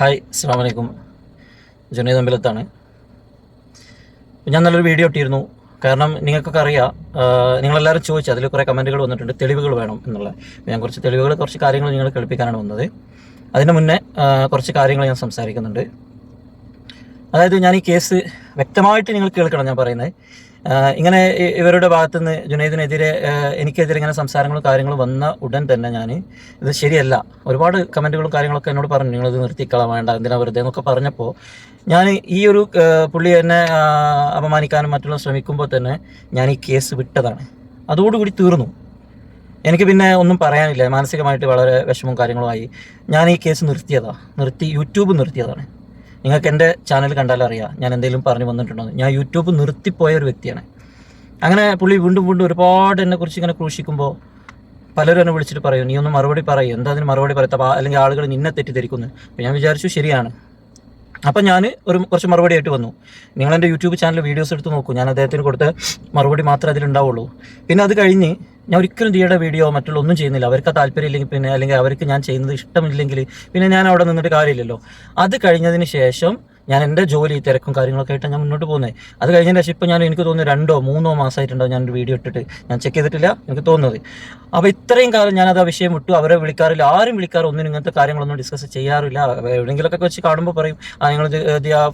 Hi അസ്സാം വലൈക്കും ജുനൈദ് അമ്പലത്താണ്. ഞാൻ നല്ലൊരു വീഡിയോ ഇട്ടിരുന്നു. കാരണം നിങ്ങൾക്കൊക്കെ അറിയാം നിങ്ങളെല്ലാവരും ചോദിച്ചു അതിൽ കുറേ കമന്റുകൾ വന്നിട്ടുണ്ട് തെളിവുകൾ വേണം എന്നുള്ള. ഞാൻ കുറച്ച് തെളിവുകൾ കുറച്ച് കാര്യങ്ങൾ നിങ്ങൾ കേൾപ്പിക്കാനാണ് വന്നത്. അതിന് മുന്നേ കുറച്ച് കാര്യങ്ങൾ ഞാൻ സംസാരിക്കുന്നുണ്ട്. അതായത് ഞാൻ ഈ കേസ് വ്യക്തമായിട്ട് നിങ്ങൾ കേൾക്കണം ഞാൻ പറയുന്നത്. ഇങ്ങനെ ഇവരുടെ ഭാഗത്തു നിന്ന് ജുനൈദിനെതിരെ എനിക്കെതിരെ ഇങ്ങനെ സംസാരങ്ങളും കാര്യങ്ങളും വന്ന ഉടൻ തന്നെ ഞാൻ ഇത് ശരിയല്ല. ഒരുപാട് കമന്റുകളും കാര്യങ്ങളൊക്കെ എന്നോട് പറഞ്ഞു. നിങ്ങളിത് നിർത്തിക്കളാൻ വേണ്ട എന്തിനാ വെറുതെ എന്നൊക്കെ പറഞ്ഞപ്പോൾ ഞാൻ ഈ ഒരു പുള്ളി എന്നെ അപമാനിക്കാനും മറ്റുള്ള ശ്രമിക്കുമ്പോൾ തന്നെ ഞാൻ ഈ കേസ് വിട്ടതാണ്. അതോടുകൂടി തീർന്നു. എനിക്ക് പിന്നെ ഒന്നും പറയാനില്ല. മാനസികമായിട്ട് വളരെ വിഷമവും കാര്യങ്ങളുമായി ഞാൻ ഈ കേസ് നിർത്തിയതാണ് നിർത്തി യൂട്യൂബ് നിർത്തിയതാണ്. നിങ്ങൾക്ക് എന്റെ ചാനൽ കണ്ടാൽ അറിയാം. ഞാൻ എന്തെങ്കിലും പറഞ്ഞു വന്നിട്ടുണ്ടോ ഞാൻ യൂട്യൂബ് നിർത്തിപ്പോയ ഒരു വ്യക്തിയാണ്. അങ്ങനെ പുള്ളി വീണ്ടും വീണ്ടും ഒരുപാട് എന്നെ കുറിച്ച് ഇങ്ങനെ ക്രൂശിക്കുമ്പോൾ പലരും എന്നെ വിളിച്ചിട്ട് പറയും നീ ഒന്ന് മറുപടി പറയും. എന്താ അതിന് മറുപടി പറയത്ത? അല്ലെങ്കിൽ ആളുകൾ നിന്നെ തെറ്റിദ്ധരിക്കുന്നു. അപ്പോൾ ഞാൻ വിചാരിച്ചു ശരിയാണ്. അപ്പം ഞാൻ ഒരു കുറച്ച് മറുപടി ആയിട്ട് വന്നു. നിങ്ങൾ എന്റെ യൂട്യൂബ് ചാനൽ വീഡിയോസ് എടുത്ത് നോക്കൂ. ഞാൻ അദ്ദേഹത്തിന് കൊടുത്ത മറുപടി മാത്രമേ അതിലുണ്ടാവുള്ളൂ. പിന്നെ അത് കഴിഞ്ഞ് ഞാൻ ഒരിക്കലും ദിയുടെ വീഡിയോ മറ്റുള്ള ഒന്നും ചെയ്യുന്നില്ല. അവർക്ക് താല്പര്യം ഇല്ലെങ്കിൽ പിന്നെ അല്ലെങ്കിൽ അവർക്ക് ഞാൻ ചെയ്യുന്നത് ഇഷ്ടമില്ലെങ്കിൽ പിന്നെ ഞാൻ അവിടെ നിന്നിട്ട് കാര്യമില്ലല്ലോ. അത് കഴിഞ്ഞതിന് ശേഷം ഞാൻ എന്റെ ജോലി തിരക്കും കാര്യങ്ങളൊക്കെ ആയിട്ട് ഞാൻ മുന്നോട്ട് പോകുന്നത്. അത് കഴിഞ്ഞതിന് ശേഷം ഇപ്പോൾ ഞാൻ എനിക്ക് തോന്നുന്നു രണ്ടോ മൂന്നോ മാസമായിട്ടുണ്ടാവും ഞാൻ വീഡിയോ ഇട്ടിട്ട് ഞാൻ ചെക്ക് ചെയ്തിട്ടില്ല എനിക്ക് തോന്നുന്നത്. അപ്പോൾ ഇത്രയും കാലം ഞാനത് ആ വിഷയം വിട്ടു. അവരെ വിളിക്കാറില്ല ആരും വിളിക്കാറ് ഒന്നും ഇങ്ങനത്തെ കാര്യങ്ങളൊന്നും ഡിസ്കസ് ചെയ്യാറില്ല. എവിടെയെങ്കിലുമൊക്കെ വെച്ച് കാണുമ്പോൾ പറയും ആ നിങ്ങൾ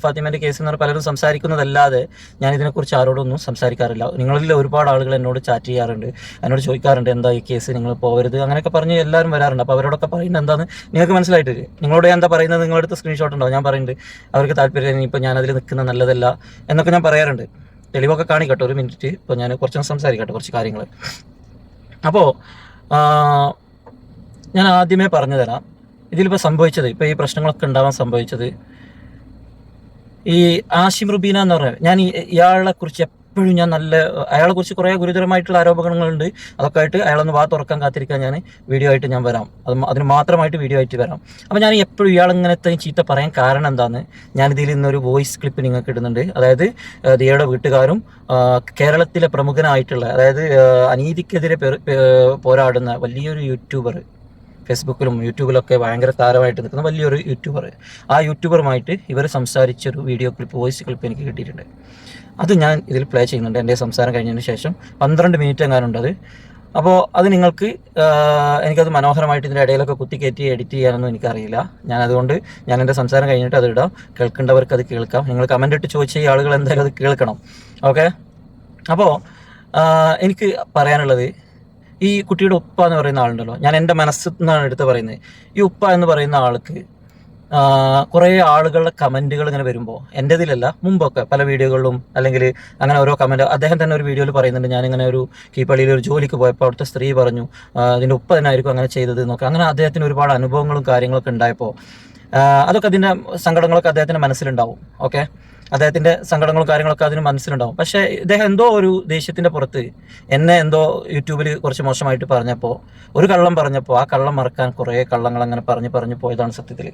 ഫാത്തിമേന്റെ കേസ് എന്ന് പറഞ്ഞാൽ പലരും സംസാരിക്കുന്നതല്ലാതെ ഞാൻ ഇതിനെക്കുറിച്ച് ആരോടൊന്നും സംസാരിക്കാറില്ല. നിങ്ങളിൽ ഒരുപാട് ആളുകൾ എന്നോട് ചാറ്റ് ചെയ്യാറുണ്ട് എന്നോട് ചോദിക്കാറുണ്ട് എന്താ ഈ കേസ് നിങ്ങൾ പോകരുത് അങ്ങനെയൊക്കെ പറഞ്ഞ് എല്ലാവരും വരാറുണ്ട്. അപ്പോൾ അവരോടൊക്കെ പറയുന്നത് എന്താണെന്ന് നിങ്ങൾക്ക് മനസ്സിലായിട്ടില്ലേ? നിങ്ങളോട് എന്താ പറയുന്നത്? നിങ്ങളുടെ അടുത്ത് സ്ക്രീൻഷോട്ട് ഉണ്ടാവും ഞാൻ പറയുന്നുണ്ട് അവർക്ക് താല്പര്യം ഇപ്പോൾ ഞാനതിൽ നിൽക്കുന്ന നല്ലതല്ല എന്നൊക്കെ ഞാൻ പറയാറുണ്ട്. തെളിവൊക്കെ കാണിക്കട്ടെ ഒരു മിനിറ്റ്. ഇപ്പോൾ ഞാൻ കുറച്ച് സംസാരിക്കട്ടെ കുറച്ച് കാര്യങ്ങൾ അപ്പോൾ ഞാൻ ആദ്യമേ പറഞ്ഞു തരാം. ഇതിലിപ്പോൾ സംഭവിച്ചത് ഇപ്പോൾ ഈ പ്രശ്നങ്ങളൊക്കെ ഉണ്ടാവാൻ സംഭവിച്ചത് ഈ ആഷിം റുബീന എന്ന് പറഞ്ഞ ഞാൻ ഇയാളെ കുറിച്ച് എപ്പോഴും ഞാൻ നല്ല അയാളെ കുറിച്ച് കുറേ ഗുരുതരമായിട്ടുള്ള ആരോപണങ്ങളുണ്ട്. അതൊക്കെ ആയിട്ട് അയാളൊന്ന് വാ തുറക്കാൻ കാത്തിരിക്കാൻ ഞാൻ വീഡിയോ ആയിട്ട് ഞാൻ വരാം. അത് അതിന് മാത്രമായിട്ട് വീഡിയോ ആയിട്ട് വരാം. അപ്പോൾ ഞാൻ എപ്പോഴും ഇയാൾ ഇങ്ങനത്തെ ചീത്ത പറയാൻ കാരണം എന്താണെന്ന് ഞാനിതിൽ ഇന്നൊരു വോയിസ് ക്ലിപ്പ് നിങ്ങൾക്ക് ഇടുന്നുണ്ട്. അതായത് ദിയയുടെ വീട്ടുകാരും കേരളത്തിലെ പ്രമുഖനായിട്ടുള്ള അതായത് അനീതിക്കെതിരെ പോരാടുന്ന വലിയൊരു യൂട്യൂബർ ഫേസ്ബുക്കിലും യൂട്യൂബിലൊക്കെ ഭയങ്കര താരമായിട്ട് നിൽക്കുന്ന വലിയൊരു യൂട്യൂബർ. ആ യൂട്യൂബറുമായിട്ട് ഇവർ സംസാരിച്ചൊരു വീഡിയോ ക്ലിപ്പ് വോയിസ് ക്ലിപ്പ് എനിക്ക് കിട്ടിയിട്ടുണ്ട്. അത് ഞാൻ ഇതിൽ പ്ലേ ചെയ്യുന്നുണ്ട്. എന്റെ സംസാരം കഴിഞ്ഞതിന് ശേഷം പന്ത്രണ്ട് മിനിറ്റ് എങ്ങാനുണ്ട് അത്. അപ്പോൾ അത് നിങ്ങൾക്ക് എനിക്കത് മനോഹരമായിട്ട് ഇതിന്റെ ഇടയിലൊക്കെ കുത്തിക്കയറ്റി എഡിറ്റ് ചെയ്യാനൊന്നും എനിക്കറിയില്ല. ഞാൻ അതുകൊണ്ട് ഞാൻ എന്റെ സംസാരം കഴിഞ്ഞിട്ട് അത് ഇടാം. കേൾക്കേണ്ടവർക്ക് അത് കേൾക്കാം. നിങ്ങൾ കമന്റ് ഇട്ട് ചോദിച്ച ഈ ആളുകൾ എന്തായാലും അത് കേൾക്കണം. ഓക്കെ അപ്പോൾ എനിക്ക് പറയാനുള്ളത് ഈ കുട്ടിയുടെ ഉപ്പ എന്ന് പറയുന്ന ആളുണ്ടല്ലോ. ഞാൻ എന്റെ മനസ്സിൽ നിന്നാണ് എടുത്ത് പറയുന്നത്. ഈ ഉപ്പ എന്ന് പറയുന്ന ആൾക്ക് കുറേ ആളുകളുടെ കമന്റുകൾ ഇങ്ങനെ വരുമ്പോൾ എന്റെ ഇതിലല്ല മുമ്പൊക്കെ പല വീഡിയോകളിലും അല്ലെങ്കിൽ അങ്ങനെ ഓരോ കമന്റ് അദ്ദേഹം തന്നെ ഒരു വീഡിയോയിൽ പറയുന്നുണ്ട് ഞാനിങ്ങനെ ഒരു കീപ്പള്ളിയിൽ ഒരു ജോലിക്ക് പോയപ്പോൾ അവിടുത്തെ സ്ത്രീ പറഞ്ഞു അതിന്റെ ഉപ്പ തന്നെയായിരിക്കും അങ്ങനെ ചെയ്തത് എന്നൊക്കെ. അങ്ങനെ അദ്ദേഹത്തിന് ഒരുപാട് അനുഭവങ്ങളും കാര്യങ്ങളൊക്കെ ഉണ്ടായപ്പോൾ അതൊക്കെ അതിന്റെ സങ്കടങ്ങളൊക്കെ അദ്ദേഹത്തിന്റെ മനസ്സിലുണ്ടാവും. ഓക്കെ? അദ്ദേഹത്തിന്റെ സങ്കടങ്ങളും കാര്യങ്ങളൊക്കെ അതിന് മനസ്സിലുണ്ടാവും. പക്ഷേ ഇദ്ദേഹം എന്തോ ഒരു ദേഷ്യത്തിന്റെ പുറത്ത് എന്നെ എന്തോ യൂട്യൂബിൽ കുറച്ച് മോശമായിട്ട് പറഞ്ഞപ്പോൾ ഒരു കള്ളം പറഞ്ഞപ്പോൾ ആ കള്ളം മറക്കാൻ കുറേ കള്ളങ്ങൾ അങ്ങനെ പറഞ്ഞു പറഞ്ഞു പോയതാണ് സത്യത്തിൽ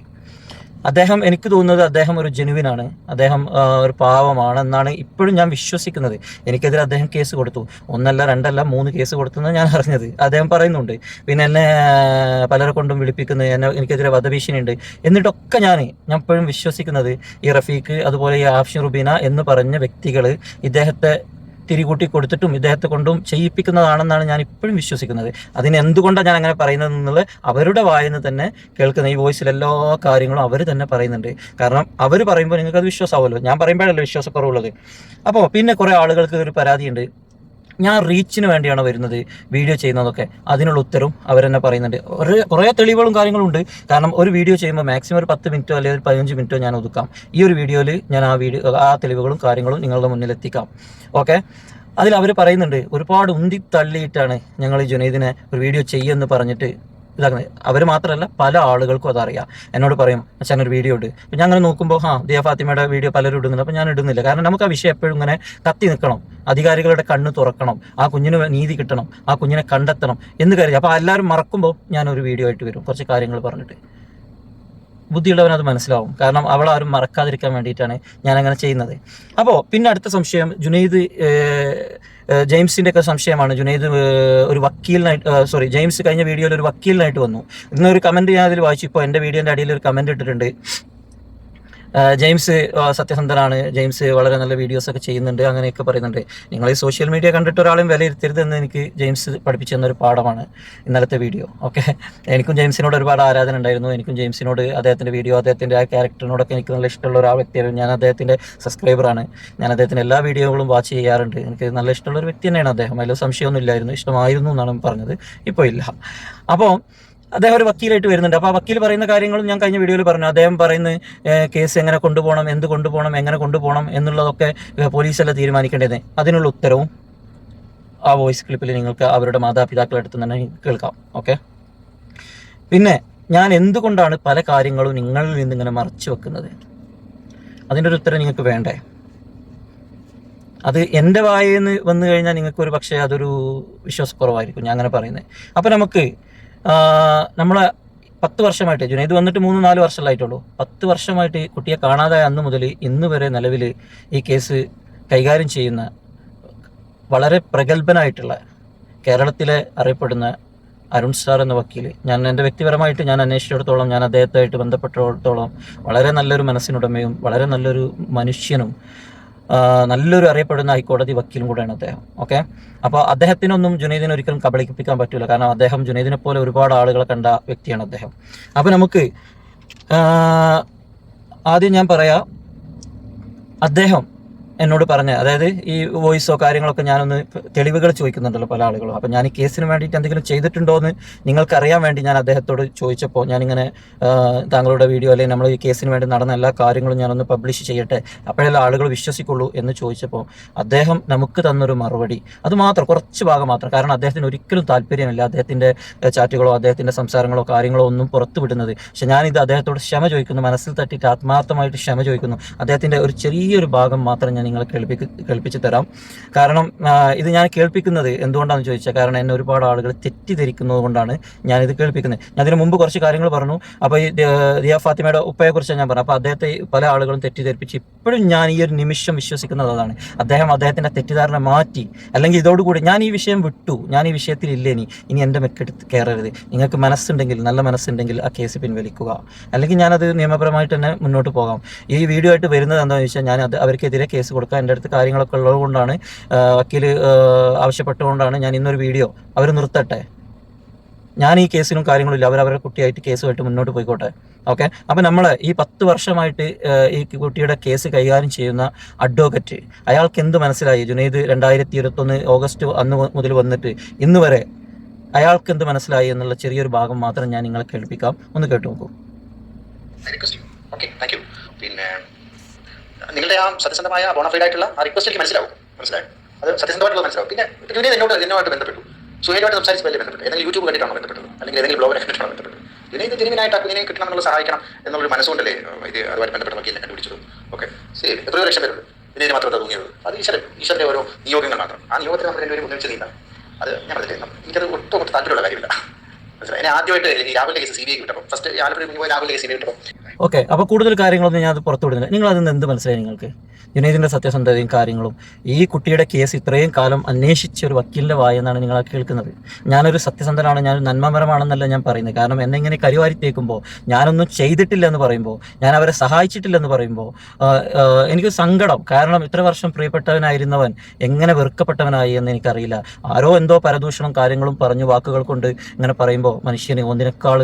അദ്ദേഹം എനിക്ക് തോന്നുന്നത് അദ്ദേഹം ഒരു ജെനുവിനാണ് അദ്ദേഹം ഒരു പാവമാണ് എന്നാണ് ഇപ്പോഴും ഞാൻ വിശ്വസിക്കുന്നത്. എനിക്കെതിരെ അദ്ദേഹം കേസ് കൊടുത്തു. ഒന്നല്ല രണ്ടല്ല മൂന്ന് കേസ് കൊടുത്തെന്ന് ഞാൻ അറിഞ്ഞത്. അദ്ദേഹം പറയുന്നുണ്ട്. പിന്നെ എന്നെ പലരെ കൊണ്ടും വിളിപ്പിക്കുന്നത് എന്നെ എനിക്കെതിരെ വധഭീഷണിയുണ്ട്. എന്നിട്ടൊക്കെ ഞാൻ ഞാൻ ഇപ്പോഴും വിശ്വസിക്കുന്നത് ഈ റഫീഖ് അതുപോലെ ഈ ആഫ്ഷി റുബീന എന്ന് പറഞ്ഞ വ്യക്തികൾ ഇദ്ദേഹത്തെ തിരികൂട്ടി കൊടുത്തിട്ടും ഇദ്ദേഹത്തെ കൊണ്ടും ചെയ്യിപ്പിക്കുന്നതാണെന്നാണ് ഞാൻ ഇപ്പോഴും വിശ്വസിക്കുന്നത്. അതിന് എന്തുകൊണ്ടാണ് ഞാൻ അങ്ങനെ പറയുന്നത് എന്നുള്ളത് അവരുടെ വായന തന്നെ കേൾക്കുന്ന ഈ വോയിസിൽ എല്ലാ കാര്യങ്ങളും അവർ തന്നെ പറയുന്നുണ്ട്. കാരണം അവർ പറയുമ്പോൾ നിങ്ങൾക്ക് അത് വിശ്വാസമാവുമല്ലോ. ഞാൻ പറയുമ്പോഴല്ലോ വിശ്വാസക്കുറവുള്ളത്. അപ്പോൾ പിന്നെ കുറേ ആളുകൾക്ക് ഒരു പരാതിയുണ്ട്. ഞാൻ റീച്ചിന് വേണ്ടിയാണ് വരുന്നത് വീഡിയോ ചെയ്യുന്നതൊക്കെ. അതിനുള്ള ഉത്തരവും അവരെന്നെ പറയുന്നുണ്ട്. ഒരു കുറേ തെളിവുകളും കാര്യങ്ങളും ഉണ്ട്. കാരണം ഒരു വീഡിയോ ചെയ്യുമ്പോൾ മാക്സിമം ഒരു പത്ത് മിനിറ്റോ അല്ലെങ്കിൽ ഒരു പതിനഞ്ച് മിനിറ്റോ ഞാൻ ഒതുക്കാം. ഈ ഒരു വീഡിയോയിൽ ഞാൻ ആ വീഡിയോ ആ തെളിവുകളും കാര്യങ്ങളും നിങ്ങളുടെ മുന്നിൽ എത്തിക്കാം. ഓക്കെ അതിൽ അവർ പറയുന്നുണ്ട് ഒരുപാട് ഉന്തി തള്ളിയിട്ടാണ് ഞങ്ങൾ ഈ ജുനൈദിനെ ഒരു വീഡിയോ ചെയ്യുമെന്ന് പറഞ്ഞിട്ട് ഇതാക്കുന്നത് അവർ മാത്രമല്ല പല ആളുകൾക്കും അതറിയാം. എന്നോട് പറയും അച്ഛൻ ഒരു വീഡിയോ ഇട്. അപ്പം ഞാൻ അങ്ങനെ നോക്കുമ്പോൾ ഹാ ദിയ ഫാത്തിമയുടെ വീഡിയോ പലരും ഇടുന്നുണ്ട്. അപ്പം ഞാൻ ഇടുന്നില്ല. കാരണം നമുക്ക് ആ വിഷയം എപ്പോഴും ഇങ്ങനെ കത്തി നിൽക്കണം. അധികാരികളുടെ കണ്ണ് തുറക്കണം. ആ കുഞ്ഞിന് നീതി കിട്ടണം. ആ കുഞ്ഞിനെ കണ്ടെത്തണം എന്ന് കരുതി. അപ്പോൾ എല്ലാവരും മറക്കുമ്പോൾ ഞാനൊരു വീഡിയോ ആയിട്ട് വരും. കുറച്ച് കാര്യങ്ങൾ പറഞ്ഞിട്ട്. ബുദ്ധിയുള്ളവൻ അത് മനസ്സിലാവും. കാരണം അവൾ ആരും മറക്കാതിരിക്കാൻ വേണ്ടിയിട്ടാണ് ഞാൻ അങ്ങനെ ചെയ്യുന്നത്. അപ്പോൾ പിന്നെ അടുത്ത സംശയം ജുനൈദ് ജെയിംസിന്റെ ഒക്കെ സംശയമാണ്. ജുനൈദ് ഒരു വക്കീലിനായിട്ട് സോറി ജെയിംസ് കഴിഞ്ഞ വീഡിയോയിൽ ഒരു വക്കീലിനായിട്ട് വന്നു. ഇന്നൊരു കമന്റ് ഞാൻ അതിൽ വായിച്ചു. ഇപ്പോൾ എന്റെ വീഡിയോന്റെ അടിയിൽ ഒരു കമന്റ് ഇട്ടിട്ടുണ്ട്. ജെയിംസ് സത്യസന്ധനാണ്. ജെയിംസ് വളരെ നല്ല വീഡിയോസ് ഒക്കെ ചെയ്യുന്നുണ്ട് അങ്ങനെയൊക്കെ പറയുന്നുണ്ട്. നിങ്ങൾ ഈ സോഷ്യൽ മീഡിയ കണ്ടിട്ട് ഒരാളും ഒരാളെയും വിലയിരുത്തരുതെന്ന് എനിക്ക് ജെയിംസ് പഠിപ്പിച്ചു തന്നൊരു പാഠമാണ് ഇന്നലത്തെ വീഡിയോ. ഓക്കെ എനിക്കും ജെയിംസിനോട് ഒരുപാട് ആരാധന ഉണ്ടായിരുന്നു. എനിക്കും ജെയിംസിനോട് അദ്ദേഹത്തിന്റെ വീഡിയോ അദ്ദേഹത്തിന്റെ ആ ക്യാരക്ടറിനോടൊക്കെ എനിക്ക് നല്ല ഇഷ്ടമുള്ള ഒരാൾ വ്യക്തിയായിരുന്നു. ഞാൻ അദ്ദേഹത്തിന്റെ സബ്സ്ക്രൈബറാണ് ഞാൻ അദ്ദേഹത്തിന്റെ എല്ലാ വീഡിയോകളും വാച്ച് ചെയ്യാറുണ്ട്. എനിക്ക് നല്ല ഇഷ്ടമുള്ള ഒരു വ്യക്തി തന്നെയാണ് അദ്ദേഹം. അതിൽ സംശയമൊന്നും ഇല്ലായിരുന്നു. ഇഷ്ടമായിരുന്നു എന്നാണ് പറഞ്ഞത്. ഇപ്പോൾ ഇല്ല. അപ്പോൾ അദ്ദേഹം ഒരു വക്കീലായിട്ട് വരുന്നുണ്ട്. അപ്പോൾ ആ വക്കീൽ പറയുന്ന കാര്യങ്ങളും ഞാൻ കഴിഞ്ഞ വീഡിയോയിൽ പറഞ്ഞു. അദ്ദേഹം പറയുന്ന കേസ് എങ്ങനെ കൊണ്ടുപോകണം എന്ത് കൊണ്ടുപോകണം എങ്ങനെ കൊണ്ടുപോകണം എന്നുള്ളതൊക്കെ പോലീസല്ല തീരുമാനിക്കേണ്ടത്? അതിനുള്ള ഉത്തരവും ആ വോയിസ് ക്ലിപ്പിൽ നിങ്ങൾക്ക് അവരുടെ മാതാപിതാക്കളുടെ അടുത്ത് തന്നെ കേൾക്കാം. ഓക്കെ? പിന്നെ ഞാൻ എന്തുകൊണ്ടാണ് പല കാര്യങ്ങളും നിങ്ങളിൽ നിന്ന് ഇങ്ങനെ മറച്ചു വെക്കുന്നത്? അതിന്റെ ഒരു ഉത്തരം നിങ്ങൾക്ക് വേണ്ടേ? അത് എന്റെ വായിൽ നിന്ന് വന്നു കഴിഞ്ഞാൽ നിങ്ങൾക്ക് ഒരു പക്ഷേ അതൊരു വിശ്വാസക്കുറവായിരിക്കും ഞാൻ അങ്ങനെ പറയുന്നത്. അപ്പോൾ നമുക്ക് നമ്മളെ പത്ത് വർഷമായിട്ട് ജുനൈദ് വന്നിട്ട് മൂന്ന് നാല് വർഷമല്ലായിട്ടുള്ളൂ. പത്ത് വർഷമായിട്ട് കുട്ടിയെ കാണാതായ അന്ന് മുതൽ ഇന്ന് വരെ നിലവിൽ ഈ കേസ് കൈകാര്യം ചെയ്യുന്ന വളരെ പ്രഗത്ഭനായിട്ടുള്ള കേരളത്തിലെ അറിയപ്പെടുന്ന അരുൺ സാർ എന്ന വക്കീൽ ഞാൻ എന്റെ വ്യക്തിപരമായിട്ട് ഞാൻ അന്വേഷിച്ചിടത്തോളം ഞാൻ അദ്ദേഹത്തായിട്ട് ബന്ധപ്പെട്ടിടത്തോളം വളരെ നല്ലൊരു മനസ്സിനുടമയും വളരെ നല്ലൊരു മനുഷ്യനും നല്ലൊരു അറിയപ്പെടുന്ന ഹൈക്കോടതി വക്കീലും കൂടെയാണ് അദ്ദേഹം. ഓക്കെ? അപ്പോൾ അദ്ദേഹത്തിനൊന്നും ജുനൈദിനെ ഒരിക്കലും കബളിപ്പിക്കാൻ പറ്റില്ല കാരണം അദ്ദേഹം ജുനൈദിനെ പോലെ ഒരുപാട് ആളുകളെ കണ്ട വ്യക്തിയാണ് അദ്ദേഹം. അപ്പോൾ നമുക്ക് ആദ്യം ഞാൻ പറയാം അദ്ദേഹം എന്നോട് പറഞ്ഞ അതായത് ഈ വോയിസോ കാര്യങ്ങളൊക്കെ ഞാനൊന്ന് തെളിവുകൾ ചോദിക്കുന്നുണ്ടല്ലോ പല ആളുകളും. അപ്പം ഞാൻ ഈ കേസിന് വേണ്ടിയിട്ട് എന്തെങ്കിലും ചെയ്തിട്ടുണ്ടോ എന്ന് നിങ്ങൾക്കറിയാൻ വേണ്ടി ഞാൻ അദ്ദേഹത്തോട് ചോദിച്ചപ്പോൾ ഞാനിങ്ങനെ താങ്കളുടെ വീഡിയോ അല്ലെങ്കിൽ നമ്മൾ ഈ കേസിന് വേണ്ടി നടന്ന എല്ലാ കാര്യങ്ങളും ഞാനൊന്ന് പബ്ലിഷ് ചെയ്യട്ടെ അപ്പോഴെല്ലാം ആളുകൾ വിശ്വസിക്കുള്ളൂ എന്ന് ചോദിച്ചപ്പോൾ അദ്ദേഹം നമുക്ക് തന്നൊരു മറുപടി. അത് മാത്രം കുറച്ച് ഭാഗം മാത്രം. കാരണം അദ്ദേഹത്തിന് ഒരിക്കലും താല്പര്യമില്ല അദ്ദേഹത്തിന്റെ ചാറ്റുകളോ അദ്ദേഹത്തിന്റെ സംസാരങ്ങളോ കാര്യങ്ങളോ ഒന്നും പുറത്തു വിടുന്നത്. പക്ഷെ ഞാനിത് അദ്ദേഹത്തോട് ക്ഷമ ചോദിക്കുന്നു മനസ്സിൽ തട്ടിയിട്ട് ആത്മാർത്ഥമായിട്ട് ക്ഷമ ചോദിക്കുന്നു. അദ്ദേഹത്തിന്റെ ഒരു ചെറിയൊരു ഭാഗം മാത്രം ഞാൻ നിങ്ങളെ കേൾപ്പിക്ക് കേൾപ്പിച്ച് തരാം. കാരണം ഇത് ഞാൻ കേൾപ്പിക്കുന്നത് എന്തുകൊണ്ടാണെന്ന് ചോദിച്ചാൽ കാരണം എന്നെ ഒരുപാട് ആളുകൾ തെറ്റിദ്ധരിക്കുന്നത് കൊണ്ടാണ് ഞാനിത് കേൾപ്പിക്കുന്നത്. ഞാൻ അതിന് മുമ്പ് കുറച്ച് കാര്യങ്ങൾ പറഞ്ഞു. അപ്പോൾ ഈ ദിയ ഫാത്തിമയുടെ ഉപ്പയെക്കുറിച്ച് ഞാൻ പറഞ്ഞു അപ്പോൾ അദ്ദേഹത്തെ പല ആളുകളും തെറ്റിദ്ധരിപ്പിച്ച് ഇപ്പോഴും ഞാൻ ഈ ഒരു നിമിഷം വിശ്വസിക്കുന്നത് അതാണ്. അദ്ദേഹം അദ്ദേഹത്തിന്റെ തെറ്റിദ്ധാരണ മാറ്റി. അല്ലെങ്കിൽ ഇതോടുകൂടി ഞാൻ ഈ വിഷയം വിട്ടു. ഞാൻ ഈ വിഷയത്തിൽ ഇല്ല ഇനി. ഇനി എന്റെ മെക്കെടുത്ത് കയറരുത്. നിങ്ങൾക്ക് മനസ്സുണ്ടെങ്കിൽ നല്ല മനസ്സുണ്ടെങ്കിൽ ആ കേസ് പിൻവലിക്കുക. അല്ലെങ്കിൽ ഞാനത് നിയമപരമായിട്ട് തന്നെ മുന്നോട്ട് പോകാം. ഈ വീഡിയോ ആയിട്ട് വരുന്നത് എന്താണെന്ന് വെച്ചാൽ ഞാൻ അത് അവർക്കെതിരെ കേസ് കൊടുക്കാൻ എന്റെ അടുത്ത് കാര്യങ്ങളൊക്കെ ഉള്ളതുകൊണ്ടാണ് വക്കീൽ ആവശ്യപ്പെട്ടുകൊണ്ടാണ് ഞാൻ ഇന്നൊരു വീഡിയോ അവർ നിർത്തട്ടെ. ഞാൻ ഈ കേസിനും കാര്യങ്ങളും ഇല്ല അവർ അവരുടെ കുട്ടിയായിട്ട് കേസുമായിട്ട് മുന്നോട്ട് പോയിക്കോട്ടെ. ഓക്കെ? അപ്പം നമ്മൾ ഈ പത്ത് വർഷമായിട്ട് ഈ കുട്ടിയുടെ കേസ് കൈകാര്യം ചെയ്യുന്ന അഡ്വക്കറ്റ് അയാൾക്ക് എന്ത് മനസ്സിലായി? ജുനൈദ് രണ്ടായിരത്തി ഇരുപത്തൊന്ന് ഓഗസ്റ്റ് അന്ന് മുതൽ വന്നിട്ട് ഇന്ന് വരെ അയാൾക്ക് എന്ത് മനസ്സിലായി എന്നുള്ള ചെറിയൊരു ഭാഗം മാത്രം ഞാൻ നിങ്ങളെ കേൾപ്പിക്കാം. ഒന്ന് കേട്ടു നോക്കൂ. പിന്നെ നിങ്ങളുടെ ആ സത്യസന്ധമായ ബോണഫൈഡ് ആയിട്ടുള്ള ആ റിക്വസ്റ്റ് എനിക്ക് മനസ്സിലാവും. മനസ്സിലായി? അത് സത്യസന്ധമായിട്ടുള്ള മനസ്സിലാവും. പിന്നെ ജൂനിയർ എന്നോട് എന്നോട് ബന്ധപ്പെട്ടു. സുഹേലുമായിട്ട് സംസാരിച്ച് വലിയ ബന്ധപ്പെട്ടു? അല്ലെങ്കിൽ യൂട്യൂബ് കണ്ടിട്ടാണോ ബന്ധപ്പെട്ടത്? അല്ലെങ്കിൽ ഏതെങ്കിലും ബ്ലോഗ് കണ്ടിട്ടാണോ ബന്ധപ്പെട്ടത്? ഇതിനെ ഇത് ജെനുവിനായിട്ട് ആ കുഞ്ഞിനെ കിട്ടണം എന്നുള്ള സഹായിക്കണം എന്നുള്ളൊരു മനസ്സുകൊണ്ടല്ലേ ഇത് അതുമായിട്ട് ബന്ധപ്പെട്ട എന്നെ കണ്ടുപിടിച്ചത്? ഓക്കെ. ശരി. എത്രയോ ലക്ഷം പേരുണ്ട്. ഇതിന് മാത്രം തോന്നിയത് അത് ഈശ്വരൻ ഈശ്വരന്റെ ഓരോ നിയോഗങ്ങൾ മാത്രം. ആ നിയോഗത്തിൽ നമ്മൾ ഒരു ഒന്നിച്ച് നീന്താം. അത് ഞാൻ അതിൽ എനിക്കത് ഒട്ടും ഒട്ടും താല്പര്യമുള്ള കാര്യമില്ല. മനസ്സിലായി? എന്നെ ആദ്യമായിട്ട് ഈ രാഹുലിന്റെ കേസ് സി ബി ഐ കിട്ടപ്പോൾ ഫസ്റ്റ് ആലപ്പുഴ രാഹുലിന്റെ കേസ് സി ബി ഐ കിട്ടപ്പോൾ ഓക്കെ അപ്പോൾ കൂടുതൽ കാര്യങ്ങളൊന്നും ഞാൻ അത് പുറത്തു വിടുന്നില്ല നിങ്ങൾ അതിൽ നിന്ന് എന്ത് മനസ്സിലായി നിങ്ങൾക്ക്? ജുനൈദിന്റെ സത്യസന്ധതയും കാര്യങ്ങളും ഈ കുട്ടിയുടെ കേസ് ഇത്രയും കാലം അന്വേഷിച്ച ഒരു വക്കീലിന്റെ വായെന്നാണ് നിങ്ങൾ കേൾക്കുന്നത്. ഞാനൊരു സത്യസന്ധനാണ് ഞാൻ നന്മപരമാണെന്നല്ല ഞാൻ പറയുന്നത്. കാരണം എന്നെ ഇങ്ങനെ കരുവാരി തേക്കുമ്പോൾ ഞാനൊന്നും ചെയ്തിട്ടില്ല എന്ന് പറയുമ്പോൾ ഞാൻ അവരെ സഹായിച്ചിട്ടില്ല എന്ന് പറയുമ്പോൾ എനിക്ക് സങ്കടം. കാരണം ഇത്ര വർഷം പ്രിയപ്പെട്ടവനായിരുന്നവൻ എങ്ങനെ വെറുക്കപ്പെട്ടവനായി എന്ന് എനിക്കറിയില്ല. ആരോ എന്തോ പരദൂഷണം കാര്യങ്ങളും പറഞ്ഞു വാക്കുകൾ കൊണ്ട് ഇങ്ങനെ പറയുമ്പോൾ മനുഷ്യന് ഒന്നിനേക്കാൾ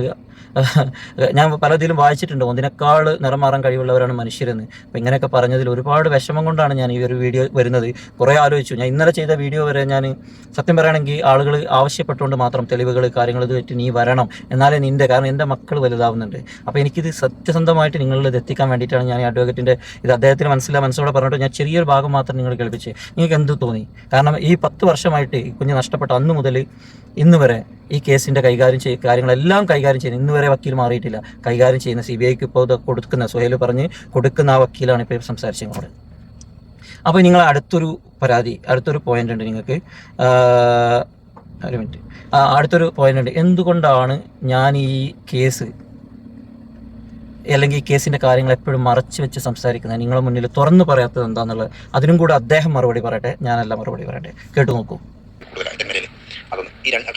ഞാൻ പലതിലും വായിച്ചിട്ടുണ്ട് ഒന്നിനേക്കാൾ നിറം മാറാൻ കഴിവുള്ളവരാണ് മനുഷ്യരെന്ന്. അപ്പം ഇങ്ങനെയൊക്കെ പറഞ്ഞതിൽ ഒരുപാട് വിഷമം കൊണ്ടാണ് ഞാൻ ഈ ഒരു വീഡിയോ വരുന്നത്. കുറേ ആലോചിച്ചു. ഞാൻ ഇന്നലെ ചെയ്ത വീഡിയോ വരെ ഞാൻ സത്യം പറയുകയാണെങ്കിൽ ആളുകൾ ആവശ്യപ്പെട്ടുകൊണ്ട് മാത്രം തെളിവുകൾ കാര്യങ്ങൾ ഇത് വെച്ച് നീ വരണം. എന്നാലേ നിന്റെ കാരണം എന്റെ മക്കൾ വലുതാവുന്നുണ്ട്. അപ്പോൾ എനിക്കിത് സത്യസന്ധമായിട്ട് നിങ്ങളിൽ എത്തിക്കാൻ വേണ്ടിയിട്ടാണ് ഞാൻ ഈ അഡ്വക്കേറ്റിന്റെ ഇത് അദ്ദേഹത്തിന് മനസ്സിലാ മനസ്സോടെ പറഞ്ഞിട്ട് ഞാൻ ചെറിയൊരു ഭാഗം മാത്രം നിങ്ങൾ കേൾപ്പിച്ച്. നിങ്ങൾക്ക് എന്ത് തോന്നി? കാരണം ഈ പത്ത് വർഷമായിട്ട് കുഞ്ഞ് നഷ്ടപ്പെട്ട അന്ന് മുതൽ ഇന്ന് വരെ ഈ കേസിന്റെ കൈകാര്യം ചെയ്യ കാര്യങ്ങളെല്ലാം കൈകാര്യം ചെയ്യുന്നത് ഇന്ന് വരെ വക്കീൽ മാറിയിട്ടില്ല. കൈകാര്യം ചെയ്യുന്ന സി ബി ഐക്ക് ഇപ്പോൾ കൊടുക്കുന്ന സുഹേൽ പറഞ്ഞ് കൊടുക്കുന്ന ആ വക്കീലാണ് ഇപ്പോൾ സംസാരിച്ചത്. അപ്പോൾ നിങ്ങൾ അടുത്തൊരു പരാതി അടുത്തൊരു പോയിന്റ് ഉണ്ട് നിങ്ങൾക്ക്. ഒരു മിനിറ്റ് അടുത്തൊരു പോയിന്റ് ഉണ്ട്. എന്തുകൊണ്ടാണ് ഞാൻ ഈ കേസ് അല്ലെങ്കിൽ ഈ കേസിന്റെ കാര്യങ്ങൾ എപ്പോഴും മറച്ചു വെച്ച് സംസാരിക്കുന്നത്? നിങ്ങളെ മുന്നിൽ തുറന്നു പറയാത്തത് എന്താണെന്നുള്ളത് അതിനും കൂടെ അദ്ദേഹം മറുപടി പറയട്ടെ ഞാനല്ല മറുപടി പറയട്ടെ. കേട്ടു നോക്കൂ. ഈ രണ്ട്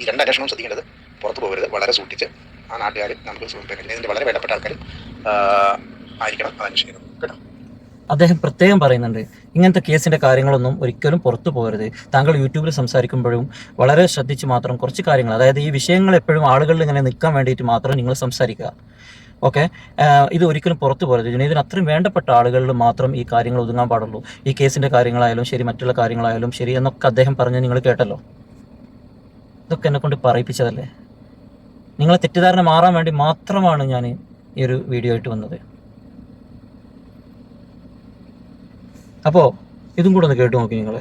ഈ രണ്ട് അന്വേഷണവും ശ്രദ്ധിക്കേണ്ടത് പുറത്തു പോകരുത് വളരെ സൂക്ഷിച്ച് ആ നാട്ടുകാർ നമുക്ക് ഇതിന്റെ വളരെ വേണ്ടപ്പെട്ട ആൾക്കാർ ആയിരിക്കണം അത് അന്വേഷിക്കുന്നത് കേട്ടോ? അദ്ദേഹം പ്രത്യേകം പറയുന്നുണ്ട് ഇങ്ങനത്തെ കേസിന്റെ കാര്യങ്ങളൊന്നും ഒരിക്കലും പുറത്തു പോകരുത്. താങ്കൾ യൂട്യൂബിൽ സംസാരിക്കുമ്പോഴും വളരെ ശ്രദ്ധിച്ച് മാത്രം കുറച്ച് കാര്യങ്ങൾ അതായത് ഈ വിഷയങ്ങൾ എപ്പോഴും ആളുകളിൽ ഇങ്ങനെ നിൽക്കാൻ വേണ്ടിയിട്ട് മാത്രം നിങ്ങൾ സംസാരിക്കുക. ഓക്കെ? ഇത് ഒരിക്കലും പുറത്തു പോകരുത്. ജുനൈദിന് അത്രയും വേണ്ടപ്പെട്ട ആളുകളിൽ മാത്രം ഈ കാര്യങ്ങൾ ഒതുങ്ങാൻ പാടുള്ളൂ. ഈ കേസിന്റെ കാര്യങ്ങളായാലും ശരി മറ്റുള്ള കാര്യങ്ങളായാലും ശരി എന്നൊക്കെ അദ്ദേഹം പറഞ്ഞ് നിങ്ങൾ കേട്ടല്ലോ. ഇതൊക്കെ എന്നെ കൊണ്ട് പറയിപ്പിച്ചതല്ലേ? നിങ്ങളെ തെറ്റിദ്ധാരണ മാറാൻ വേണ്ടി മാത്രമാണ് ഞാൻ ഈ ഒരു വീഡിയോ ആയിട്ട് വന്നത്. അപ്പോൾ ഇതും കൂടെ ഒന്ന് കേട്ടു നോക്കി നിങ്ങൾ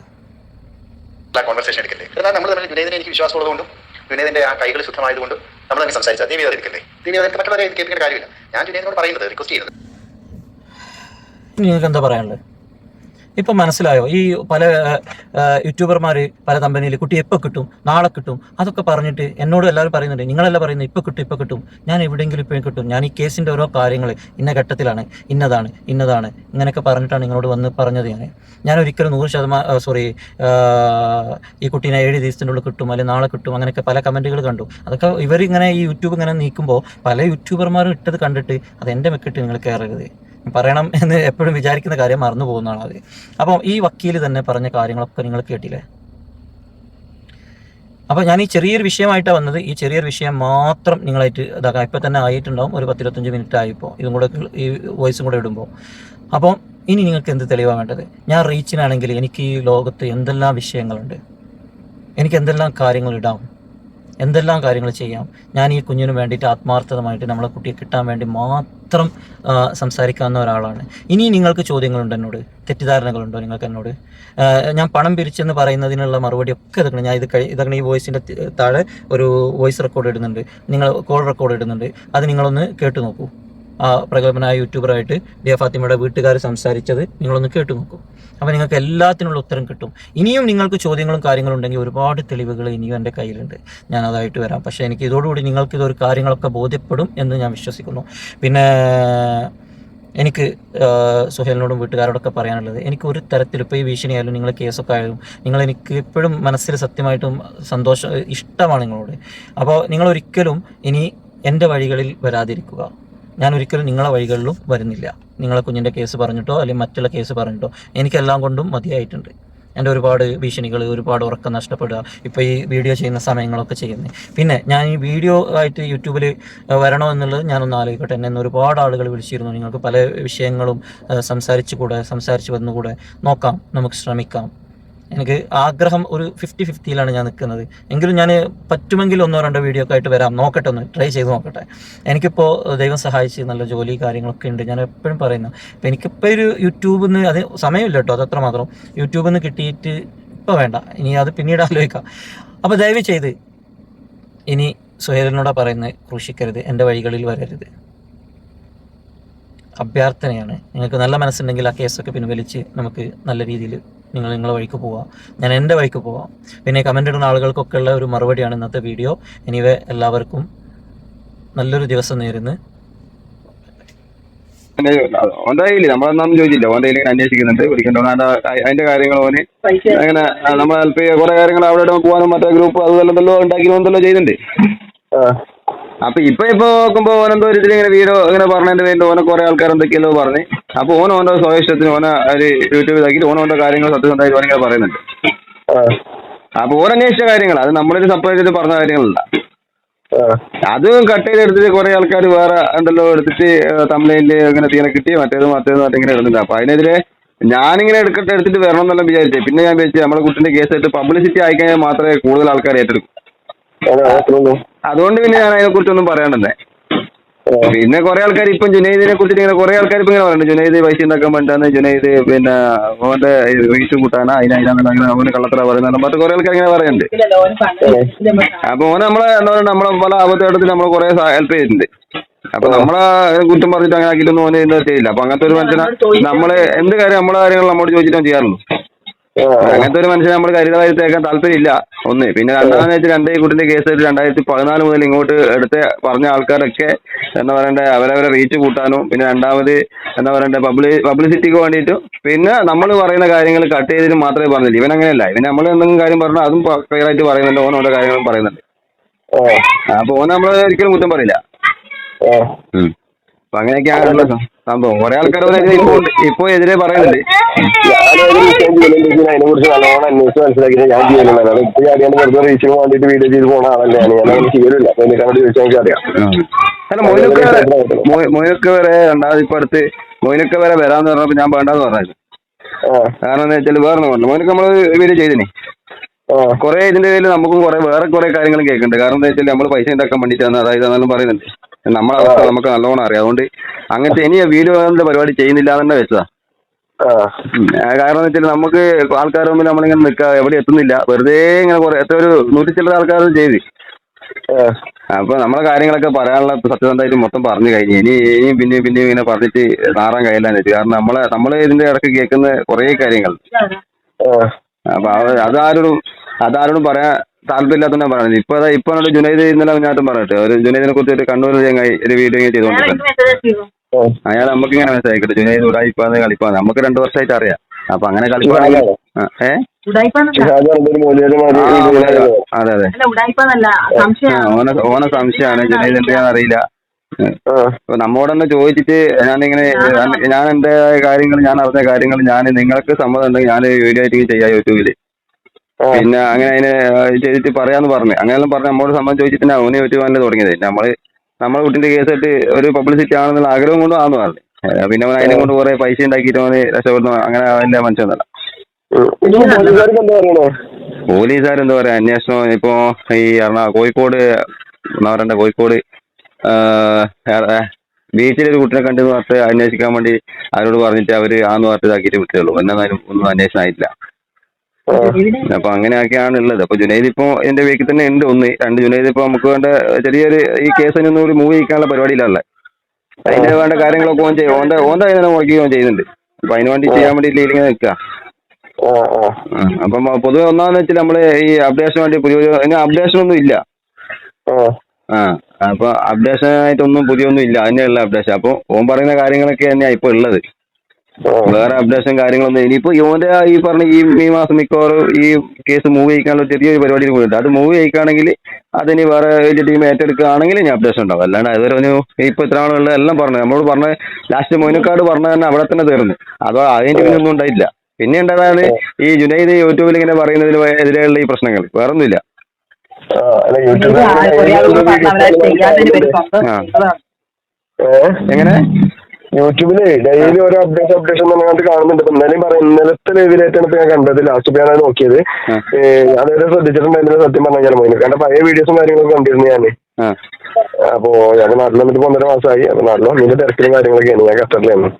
കോൺവെർസേഷൻ എടുക്കല്ലേ? എന്നാൽ നമ്മൾ തമ്മിൽ വിനയതിനെ എനിക്ക് വിശ്വാസമുള്ളതുകൊണ്ടും വിനയതിന്റെ ആ കൈകൾ ശുദ്ധമായതുകൊണ്ടും നമ്മൾ തന്നെ സംസാരിച്ചാൽ നീ എടുക്കല്ലേ? നീ അതൊക്കെ മറ്റുള്ളവരെ കേൾപ്പിക്കേണ്ട കാര്യമില്ല. ഞാൻ വിനയതിനോട് പറയുന്നത് റിക്വസ്റ്റ് ചെയ്യുന്നത് നിങ്ങൾക്ക് എന്താ പറയാനുള്ളത്? ഇപ്പം മനസ്സിലായോ? ഈ പല യൂട്യൂബർമാർ പല കമ്പനിയിൽ കുട്ടി എപ്പോൾ കിട്ടും? നാളെ കിട്ടും? അതൊക്കെ പറഞ്ഞിട്ട് എന്നോട് എല്ലാവരും പറയുന്നുണ്ട്. നിങ്ങളെല്ലാം പറയുന്നത് ഇപ്പോൾ കിട്ടും ഇപ്പോൾ കിട്ടും. ഞാൻ എവിടെയെങ്കിലും ഇപ്പോൾ കിട്ടും. ഞാൻ ഈ കേസിന്റെ ഓരോ കാര്യങ്ങൾ ഇന്ന ഘട്ടത്തിലാണ് ഇന്നതാണ് ഇന്നതാണ് ഇങ്ങനെയൊക്കെ പറഞ്ഞിട്ടാണ് നിങ്ങളോട് വന്ന് പറഞ്ഞത് ഞാൻ ഞാൻ ഒരിക്കലും നൂറ് ശതമാനം സോറി ഈ കുട്ടീനെ ഏഴ് ദിവസത്തിനുള്ളിൽ കിട്ടും അല്ലെങ്കിൽ നാളെ കിട്ടും അങ്ങനെയൊക്കെ പല കമന്റുകൾ കണ്ടു. അതൊക്കെ ഇവരിങ്ങനെ ഈ യൂട്യൂബ് ഇങ്ങനെ നീക്കുമ്പോൾ പല യൂട്യൂബർമാരും ഇട്ടത് കണ്ടിട്ട് അത് എന്റെ മെക്കിട്ട് നിങ്ങൾ കയറരുത്. പറയണം എന്ന് എപ്പോഴും വിചാരിക്കുന്ന കാര്യം മറന്നു പോകുന്നതാണ് ആളാണ്. അപ്പം ഈ വക്കീൽ തന്നെ പറഞ്ഞ കാര്യങ്ങളൊക്കെ നിങ്ങൾ കേട്ടില്ലേ? അപ്പോൾ ഞാൻ ഈ ചെറിയൊരു വിഷയമായിട്ടാണ് വന്നത്. ഈ ചെറിയൊരു വിഷയം മാത്രം നിങ്ങളായിട്ട് ഇതാക്കാം. ഇപ്പം തന്നെ ആയിട്ടുണ്ടാവും. ഒരു പത്തിരുപത്തഞ്ച് മിനിറ്റ് ആയിപ്പോൾ ഇതും കൂടെ ഈ വോയിസും കൂടെ ഇടുമ്പോൾ അപ്പോൾ ഇനി നിങ്ങൾക്ക് എന്ത് തെളിവാണ് വേണ്ടത്? ഞാൻ റീച്ചിനാണെങ്കിൽ എനിക്ക് ഈ ലോകത്ത് എന്തെല്ലാം വിഷയങ്ങളുണ്ട്? എനിക്ക് എന്തെല്ലാം കാര്യങ്ങൾ ഇടാം? എന്തെല്ലാം കാര്യങ്ങൾ ചെയ്യാം? ഞാൻ ഈ കുഞ്ഞിനു വേണ്ടിയിട്ട് ആത്മാർത്ഥമായിട്ട് നമ്മളെ കുട്ടിയെ കിട്ടാൻ വേണ്ടി മാത്രം ആ, സംസാരിക്കാവുന്ന ഒരാളാണ്. ഇനി നിങ്ങൾക്ക് ചോദ്യങ്ങളുണ്ട് എന്നോട്? തെറ്റിദ്ധാരണകളുണ്ടോ നിങ്ങൾക്ക് എന്നോട്? ഞാൻ പണം പിരിച്ചെന്ന് പറയുന്നതിനുള്ള മറുപടി ഒക്കെ ഇതൊക്കെ ഞാൻ ഇത് കഴി ഇതൊക്കെ ഈ വോയിസിന്റെ താഴെ ഒരു വോയിസ് റെക്കോർഡ് ഇടുന്നുണ്ട്. നിങ്ങൾ കോൾ റെക്കോർഡ് ഇടുന്നുണ്ട്. അത് നിങ്ങളൊന്ന് കേട്ടു നോക്കൂ. ആ പ്രഗത്ഭനായ യൂട്യൂബറായിട്ട് ഡിയ ഫാത്തിമയുടെ വീട്ടുകാർ സംസാരിച്ചത് നിങ്ങളൊന്ന് കേട്ടു നോക്കൂ. അപ്പോൾ നിങ്ങൾക്ക് എല്ലാത്തിനുള്ള ഉത്തരം കിട്ടും. ഇനിയും നിങ്ങൾക്ക് ചോദ്യങ്ങളും കാര്യങ്ങളും ഉണ്ടെങ്കിൽ ഒരുപാട് തെളിവുകൾ ഇനിയും എന്റെ കയ്യിലുണ്ട്. ഞാൻ അതായിട്ട് വരാം. പക്ഷേ എനിക്ക് ഇതോടുകൂടി നിങ്ങൾക്ക് ഇതൊരു കാര്യങ്ങളൊക്കെ ബോധ്യപ്പെടും എന്ന് ഞാൻ വിശ്വസിക്കുന്നു. പിന്നെ എനിക്ക് സുഹേലിനോടും വീട്ടുകാരോടൊക്കെ പറയാനുള്ളത് എനിക്ക് ഒരു തരത്തിൽ ഇപ്പോൾ ഈ ഭീഷണിയായാലും നിങ്ങൾ കേസൊക്കെ ആയാലും നിങ്ങൾ എനിക്ക് എപ്പോഴും മനസ്സിൽ സത്യമായിട്ടും സന്തോഷം ഇഷ്ടമാണ് നിങ്ങളോട്. അപ്പോൾ നിങ്ങൾ ഒരിക്കലും ഇനി എന്റെ വഴികളിൽ വരാതിരിക്കുക. ഞാൻ ഒരിക്കലും നിങ്ങളെ വഴികളിലും വരുന്നില്ല. നിങ്ങളെ കുഞ്ഞിന്റെ കേസ് പറഞ്ഞിട്ടോ അല്ലെങ്കിൽ മറ്റുള്ള കേസ് പറഞ്ഞിട്ടോ എനിക്കെല്ലാം കൊണ്ടും മതിയായിട്ടുണ്ട്. എന്റെ ഒരുപാട് ഭീഷണികൾ ഒരുപാട് ഉറക്കം നഷ്ടപ്പെടുക ഇപ്പോൾ ഈ വീഡിയോ ചെയ്യുന്ന സമയങ്ങളൊക്കെ ചെയ്യുന്നത്. പിന്നെ ഞാൻ ഈ വീഡിയോ ആയിട്ട് യൂട്യൂബിൽ വരണോ എന്നുള്ളത് ഞാനൊന്ന് ആലോചിക്കട്ടെ. എന്നെ ഒരുപാട് ആളുകൾ വിളിച്ചിരുന്നു. നിങ്ങൾക്ക് പല വിഷയങ്ങളും സംസാരിച്ചുകൂടെ സംസാരിച്ചു കൂടെ സംസാരിച്ച് വന്നുകൂടെ. നോക്കാം നമുക്ക് ശ്രമിക്കാം. എനിക്ക് ആഗ്രഹം ഒരു ഫിഫ്റ്റി ഫിഫ്റ്റിയിലാണ് ഞാൻ നിൽക്കുന്നത്. എങ്കിലും ഞാൻ പറ്റുമെങ്കിൽ ഒന്നോ രണ്ടോ വീഡിയോ ഒക്കെ ആയിട്ട് വരാം. നോക്കട്ടെ ഒന്ന് ട്രൈ ചെയ്ത് നോക്കട്ടെ. എനിക്കിപ്പോൾ ദൈവം സഹായിച്ച് നല്ല ജോലി കാര്യങ്ങളൊക്കെ ഉണ്ട്. ഞാൻ എപ്പോഴും പറയുന്നു. അപ്പോൾ എനിക്കിപ്പോൾ ഒരു യൂട്യൂബിൽ നിന്ന് അത് സമയമില്ല കേട്ടോ അതത്ര മാത്രം യൂട്യൂബിൽ നിന്ന് കിട്ടിയിട്ട് ഇപ്പോൾ വേണ്ട. ഇനി അത് പിന്നീട് ആലോചിക്കാം. അപ്പോൾ ദയവ് ചെയ്ത് ഇനി സുഹേലിനോടാ പറയുന്നത് ക്രൂശിക്കരുത് എന്റെ വഴികളിൽ വരരുത്. അഭ്യർത്ഥനയാണ്. നിങ്ങൾക്ക് നല്ല മനസ്സുണ്ടെങ്കിൽ ആ കേസൊക്കെ പിൻവലിച്ച് നമുക്ക് നല്ല രീതിയിൽ നിങ്ങൾ നിങ്ങളെ വഴിക്ക് പോവാം. ഞാൻ എന്റെ വഴിക്ക് പോവാം. പിന്നെ കമന്റ് ഇടുന്ന ആളുകൾക്കൊക്കെ ഉള്ള ഒരു മറുപടിയാണ് ഇന്നത്തെ വീഡിയോ എനിവേ എല്ലാവർക്കും നല്ലൊരു ദിവസം നേരുന്നു. ഓന്റെ കയ്യിൽ നമ്മളൊന്നും ചോദിച്ചില്ല. ഓന്റെ കയ്യിൽ ഇങ്ങനെ അന്വേഷിക്കുന്നുണ്ട് വിളിക്കണ്ടോ അതിന്റെ കാര്യങ്ങൾ ഓന് അങ്ങനെ നമ്മൾ ഹെൽപ്പ് ചെയ്യുക കുറെ കാര്യങ്ങൾ അവിടെ പോകാനും മറ്റേ ഗ്രൂപ്പ് അതുപോലെ ഉണ്ടാക്കി എന്തല്ലോ ചെയ്യുന്നുണ്ട് അപ്പൊ ഇപ്പൊ ഇപ്പൊ നോക്കുമ്പോ ഓനെന്തോ ഒരു ഇങ്ങനെ വീഡിയോ ഇങ്ങനെ പറഞ്ഞതിന്റെ പേരിൽ ഓനെ കുറെ ആൾക്കാർ എന്തൊക്കെയല്ലോ പറഞ്ഞ്. അപ്പൊ ഓൻ ഓന്റെ സ്വയഷ്ടത്തിന് ഓനെ ഒരു യൂട്യൂബ് ഇതാക്കി ഓൻ ഓന്റെ കാര്യങ്ങൾ സത്യസന്ധമായിട്ട് ഓനിങ്ങനെ പറയുന്നുണ്ട്. അപ്പൊ ഓൻ അന്വേഷിച്ച കാര്യങ്ങൾ അത് നമ്മളൊരു സപ്പോർട്ട് ചെയ്ത് പറഞ്ഞ കാര്യങ്ങളല്ല. അത് കട്ട് ചെയ്ത് എടുത്തിട്ട് കുറെ ആൾക്കാർ വേറെ എന്തല്ലോ എടുത്തിട്ട് തമിഴിൽ ഇങ്ങനെ തീരെ കിട്ടി മറ്റേത് മറ്റേത് മറ്റേ ഇങ്ങനെ ഇടുന്നുണ്ട്. അപ്പൊ അതിനെതിരെ ഞാനിങ്ങനെ എടുക്കട്ടെ എടുത്തിട്ട് വരണം എന്നെല്ലാം വിചാരിച്ചേ. പിന്നെ ഞാൻ വിചാരിച്ചു നമ്മുടെ കുട്ടിന്റെ കേസ് ആയിട്ട് പബ്ലിസിറ്റി ആയിക്കഴിഞ്ഞാൽ മാത്രമേ കൂടുതൽ ആൾക്കാർ ഏറ്റെടുക്കൂ. അതുകൊണ്ട് പിന്നെ ഞാൻ അതിനെ കുറിച്ചൊന്നും പറയാണ്ടെന്നേ പിന്നെ കുറെ ആൾക്കാർ ഇപ്പം ജുനൈദിനെ കുറിച്ച് ഇങ്ങനെ കുറെ ആൾക്കാർ ഇപ്പൊ ഇങ്ങനെ പറയുന്നുണ്ട്. ജുനൈദ് പൈസ ഉണ്ടാക്കാൻ വേണ്ടിയാണ് ജുനൈദ് പിന്നെ അവന്റെ റീച്ച് കൂട്ടാനാ അതിനാ അങ്ങനെ അവന് കള്ളത്തറ പറയുന്ന മറ്റു കുറെ ആൾക്കാർ ഇങ്ങനെ പറയുന്നുണ്ട്. അപ്പൊ ഓനെ നമ്മളെ എന്താ പറയുക നമ്മളെ പല ആപത്തുഘട്ടത്തിൽ നമ്മളെ കുറെ ഹെൽപ്പ് ചെയ്തിട്ടുണ്ട്. അപ്പൊ നമ്മളെ കുറ്റം പറഞ്ഞിട്ട് അങ്ങനെ ആക്കിയിട്ടൊന്നും ഓനെ എന്താ ചെയ്യില്ല. അപ്പൊ അങ്ങനത്തെ ഒരു മനുഷ്യനെ നമ്മൾ എന്ത് കാര്യം നമ്മളെ കാര്യങ്ങൾ നമ്മോട് ചോദിച്ചിട്ടാണ് ചെയ്യാറുള്ളൂ. അങ്ങനത്തെ ഒരു മനുഷ്യനെ നമ്മൾ കരുതലായി തേക്കാൻ താല്പര്യമില്ല. ഒന്ന്. പിന്നെ രണ്ടാമെന്ന് വെച്ചാൽ രണ്ട് കുട്ടിന്റെ കേസ് രണ്ടായിരത്തി പതിനാല് മുതൽ ഇങ്ങോട്ട് എടുത്ത് പറഞ്ഞ ആൾക്കാരൊക്കെ എന്താ പറയണ്ടേ അവരവരെ റീച്ച് കൂട്ടാനും പിന്നെ രണ്ടാമത് എന്താ പറയണ്ടേ പബ്ലി പബ്ലിസിറ്റിക്ക് വേണ്ടിയിട്ടും പിന്നെ നമ്മൾ പറയുന്ന കാര്യങ്ങൾ കട്ട് ചെയ്തിട്ട് മാത്രമേ പറഞ്ഞില്ല? ഇവൻ അങ്ങനെയല്ല. ഇവൻ നമ്മൾ എന്തെങ്കിലും കാര്യം പറഞ്ഞാൽ അതും ക്ലിയർ ആയിട്ട് പറയുന്നുണ്ട്. ഓൻ ഓരോ കാര്യങ്ങളും പറയുന്നുണ്ട്. അപ്പൊ ഓൻ നമ്മൾ ഒരിക്കലും കുറ്റം പറയില്ല. അപ്പൊ അങ്ങനെയൊക്കെയാണുള്ള സംഭവം. കുറെ ആൾക്കാർ ഇപ്പൊ ഇപ്പൊ എതിരെ പറയുന്നുണ്ട്. അതിനെ കുറിച്ച് നല്ലോണം അന്വേഷിച്ച് മനസ്സിലാക്കിയിട്ട് ഞാൻ ചെയ്യുന്നതാണ് അത് ഇപ്പൊ അറിയാണ്ട് വെറുതെ റീച്ചിന് വേണ്ടിയിട്ട് വീഡിയോ ചെയ്ത് പോണ ആളല്ലേ ഞാൻ. ഞാൻ അങ്ങനെ ചെയ്യലില്ല. അപ്പൊ എനിക്ക് അങ്ങോട്ട് ചോദിച്ചാൽ എനിക്ക് അറിയാം. അല്ല മൊയിനൊക്കെ വരെ മൊയ്- മൊയിനൊക്കെ വരെ രണ്ടാമത് ഇപ്പൊ അടുത്ത് മൊയിനൊക്കെ വരെ വരാന്ന് പറഞ്ഞപ്പോ ഞാൻ വേണ്ടാന്ന് പറഞ്ഞത് കാരണം എന്താ വെച്ചാൽ വേറെ പറഞ്ഞു മോനൊക്കെ നമ്മൾ വീഡിയോ ചെയ്തിനി. കുറെ ഇതിന്റെ പേരിൽ നമുക്കും കുറെ വേറെ കുറെ കാര്യങ്ങളും കേൾക്കുന്നുണ്ട് കാരണം എന്താ വെച്ചാൽ നമ്മൾ പൈസ ഉണ്ടാക്കാൻ വേണ്ടിയിട്ടാണ്. അതായത് അതെല്ലാം പറയുന്നുണ്ട്. നമ്മളെ അവസ്ഥ നമുക്ക് നല്ലോണം അറിയാം. അതുകൊണ്ട് അങ്ങനത്തെ ഇനി വീഡിയോന്റെ പരിപാടി ചെയ്യുന്നില്ല തന്നെ വെച്ചതാ കാരണം എന്ന് വെച്ചാൽ നമുക്ക് ആൾക്കാർ മുമ്പിൽ നമ്മളിങ്ങനെ നിൽക്കാ എവിടെ എത്തുന്നില്ല. വെറുതെ ഇങ്ങനെ കുറെ എത്ര ഒരു നൂറ്റി ചില്ലറ ആൾക്കാർ ചെയ്ത്. അപ്പൊ നമ്മളെ കാര്യങ്ങളൊക്കെ പറയാനുള്ള സത്യസന്ധമായിട്ട് മൊത്തം പറഞ്ഞു കഴിഞ്ഞു. ഇനി ഇനിയും പിന്നെയും പിന്നെയും ഇങ്ങനെ പറഞ്ഞിട്ട് നാറാൻ കഴിയില്ല കാരണം നമ്മളെ നമ്മളെ ഇതിന്റെ ഇടയ്ക്ക് കേൾക്കുന്ന കുറെ കാര്യങ്ങൾ. അപ്പൊ അത് അതാരോടും അതാരോടും പറയാൻ താല്പര്യമില്ലാത്തന്നെ പറയുന്നത് ഇപ്പൊ അതാ ഇപ്പൊ എന്നോട് ജുനൈദ് ഇന്നലെ ഞാറ്റും പറഞ്ഞിട്ട് ഒരു ജുനൈദിനെ കുറിച്ച് ഒരു കണ്ണൂർ ചങ്ങായി ഒരു വീഡിയോ ചെയ്തുകൊണ്ടിരുന്നത് അയാൾ നമുക്ക് ഇങ്ങനെ മനസ്സിലാക്കിട്ട് ജുനൈദ് ഉടായിപ്പാന്ന് കളിപ്പാന്ന്. നമുക്ക് രണ്ടു വർഷമായിട്ട് അറിയാം. അപ്പൊ അങ്ങനെ കളിപ്പാണെങ്കിൽ ഏ? അതെ അതെ. ഓന സംശയമാണ്. ജുനൈദ് എന്താണെന്ന് അറിയില്ല. അപ്പൊ നമ്മോട് തന്നെ ചോദിച്ചിട്ട് ഞാനിങ്ങനെ ഞാൻ- ഞാൻ എന്റെ കാര്യങ്ങൾ ഞാൻ അറിഞ്ഞ കാര്യങ്ങൾ ഞാൻ നിങ്ങൾക്ക് സമ്മതം ഉണ്ടെങ്കിൽ ഞാൻ വീഡിയോ ആയിട്ട് ചെയ്യാം യൂട്യൂബിൽ. പിന്നെ അങ്ങനെ അതിനെ ചെയ്തിട്ട് പറയാന്ന് പറഞ്ഞു. അങ്ങനെയെല്ലാം പറഞ്ഞ് നമ്മോട് സംബന്ധം ചോദിച്ചിട്ട് പിന്നെ അവനെ യൂട്യൂബ് ചാനൽ തുടങ്ങിയത്. നമ്മൾ നമ്മളെ കുട്ടിന്റെ കേസായിട്ട് ഒരു പബ്ലിസിറ്റി ആണെന്നുള്ള ആഗ്രഹം കൊണ്ട് ആണെന്ന് പറഞ്ഞു. പിന്നെ അവൻ അതിനെ കൊണ്ട് കുറെ പൈസ ഉണ്ടാക്കിയിട്ട് അവന് രക്ഷപ്പെടുന്നു. അങ്ങനെ അവന്റെ മനസ്സിലല്ല പോലീസുകാർ എന്താ പറയാ? അന്വേഷണം ഇപ്പോ ഈ എറണാ കോഴിക്കോട് എന്നാ പറയണ്ട കോഴിക്കോട് ബീച്ചിൽ ഒരു കുട്ടിനെ കണ്ടെന്ന് പറഞ്ഞിട്ട് അന്വേഷിക്കാൻ വേണ്ടി അവരോട് പറഞ്ഞിട്ട് അവർ ആന്ന് പറഞ്ഞിട്ട് ഇതാക്കിയിട്ട് വിട്ടുള്ളൂ എന്നാലും ഒന്നും അന്വേഷണം ആയിട്ടില്ല. അപ്പൊ അങ്ങനെയൊക്കെയാണ് ഉള്ളത് അപ്പൊ ജുനൈദ് ഇപ്പൊ എന്റെ വീക്കിൽ തന്നെ ഉണ്ട് ഒന്ന് രണ്ട് ജുനൈദ് ഇപ്പൊ നമുക്ക് വേണ്ട ചെറിയൊരു ഈ കേസിനൊന്നും ഒരു മൂവ് ചെയ്യിക്കാനുള്ള പരിപാടിയിലല്ലേ. അതിന് വേണ്ട കാര്യങ്ങളൊക്കെ ഓൻ ചെയ്യും. ഓൻ ഓൻ തന്നെ മുടക്കി ഓൻ ചെയ്യുന്നുണ്ട്. അപ്പൊ അതിന് വേണ്ടി ചെയ്യാൻ വേണ്ടി ഇങ്ങനെ നിൽക്കുക അപ്പൊ പൊതുവെ ഒന്നാന്ന് വെച്ചാൽ നമ്മൾ ഈ അപ്ഡേഷന് വേണ്ടി പുതിയ അതിന് അപ്ഡേഷൻ ഒന്നും ഇല്ല. ആ. അപ്പൊ അപ്ഡേഷൻ ആയിട്ടൊന്നും പുതിയൊന്നും ഇല്ല. അതിനുള്ള അപ്ഡേഷൻ അപ്പൊ ഓൻ പറയുന്ന കാര്യങ്ങളൊക്കെ തന്നെയാ ഇപ്പൊ ഉള്ളത്. വേറെ അപ്ഡേഷൻ കാര്യങ്ങളൊന്നും ഇനിയിപ്പോ ഇവന്റെ ഈ പറഞ്ഞ ഈ ഈ മാസം മിക്കവാറും ഈ കേസ് മൂവ് ചെയ്യിക്കാനുള്ള ചെറിയൊരു പരിപാടി പോയിട്ടുണ്ട്. അത് മൂവ് ചെയ്യിക്കുകയാണെങ്കിൽ അതിന് വേറെ വലിയ ടീം ഏറ്റെടുക്കുകയാണെങ്കിൽ ഇനി അപ്ഡേഷൻ ഉണ്ടാവും. അല്ലാണ്ട് അതുവരെ ഒരു ഇപ്പൊ ഇത്ര ആളുള്ള എല്ലാം പറഞ്ഞു. നമ്മളോട് പറഞ്ഞ ലാസ്റ്റ് മൊയിനക്കാട് പറഞ്ഞ തന്നെ അവിടെ തന്നെ തീർന്നു. അതോ അതിന്റെ പിന്നെ ഒന്നും ഉണ്ടായില്ല പിന്നെ ഉണ്ടായതാണ് ഈ ജുനൈദ് യൂട്യൂബിൽ ഇങ്ങനെ പറയുന്നതിന് എതിരെയുള്ള ഈ പ്രശ്നങ്ങൾ. വേറൊന്നുമില്ല. എങ്ങനെ? യൂട്യൂബിൽ ഡെയിലി ഓരോ അപ്ഡേഷൻ അപ്ഡേഷൻ പറഞ്ഞിട്ട് കാണുന്നുണ്ട്. എന്നാലും പറയാം ഇന്നലത്തെ ലൈവിലായിട്ടാണ് ഇപ്പൊ ഞാൻ കണ്ടത്. ലാസ്റ്റ് ഞാൻ നോക്കിയത്. അതുവരെ ശ്രദ്ധിച്ചിട്ടുണ്ടായിരുന്നില്ല സത്യം പറഞ്ഞാൽ മോനെ കണ്ട പഴയ വീഡിയോസും കാര്യങ്ങളൊക്കെ കണ്ടിരുന്നു ഞാൻ അപ്പോ ഞാൻ നാട്ടിൽ വന്നിട്ട് ഒന്നര മാസമായി. അപ്പൊ നാട്ടിൽ വന്നിട്ട് തിരക്കിലും കാര്യങ്ങളൊക്കെയാണ് ഞാൻ ഖത്തറിലായിരുന്നു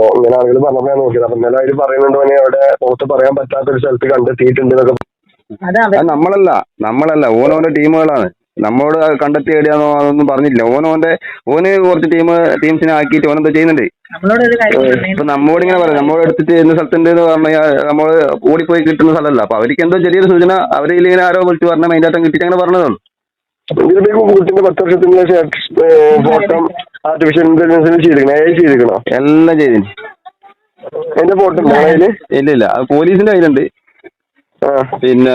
അപ്പൊ ഇങ്ങനെ ആളുകൾ പറഞ്ഞപ്പോ ഞാൻ നോക്കിയത്. അപ്പൊ ഇന്നലെ അവർ പറയുന്നുണ്ട് മോനെ അവിടെ പുറത്ത് പറയാൻ പറ്റാത്ത ഒരു സ്ഥലത്ത് കണ്ടെത്തിയിട്ടുണ്ട് എന്നൊക്കെ നമ്മളല്ല നമ്മളല്ല. ഓരോ ടീമുകളാണ് നമ്മളോട് അത് കണ്ടെത്തി എവിടെയാണോ അതൊന്നും പറഞ്ഞില്ല. ഓനോന്റെ ഓന് കുറച്ച് ടീം ടീംസിനെ ആക്കിയിട്ട് ഓനെന്താ ചെയ്യുന്നുണ്ട്. നമ്മളോട് ഒരു കാര്യം ഇപ്പൊ. നമ്മോട് ഇങ്ങനെ പറയാം. നമ്മോട് എടുത്തിട്ട് എന്ന സ്ഥലത്തുണ്ട് എന്ന് പറഞ്ഞാൽ നമ്മൾ ഓടിപ്പോയി കിട്ടുന്ന സ്ഥലമല്ല. അപ്പൊ അവർക്ക് എന്തോ ചെറിയൊരു സൂചന അവരിൽ ഇങ്ങനെ ആരോ വിളിച്ച് പറഞ്ഞ അതിന്റെ അകത്ത് കിട്ടിയിട്ട് അങ്ങനെ പറഞ്ഞതാണ്. ഇതിപ്പോ ഈ കുട്ടിന്റെ പത്ത് വർഷത്തിന് ശേഷം ഫോട്ടോ ആർട്ടിഫിഷ്യൽ ഇന്റലിജൻസിന് ചെയ്തിരിക്കണോ? ഏ ചെയ്തിരിക്കണോ? എല്ലാം ചെയ്തിന്. എന്റെ ഫോട്ടോ ഇല്ല ഇല്ല. അത് പോലീസിന്റെ കയ്യിലുണ്ട്. പിന്നെ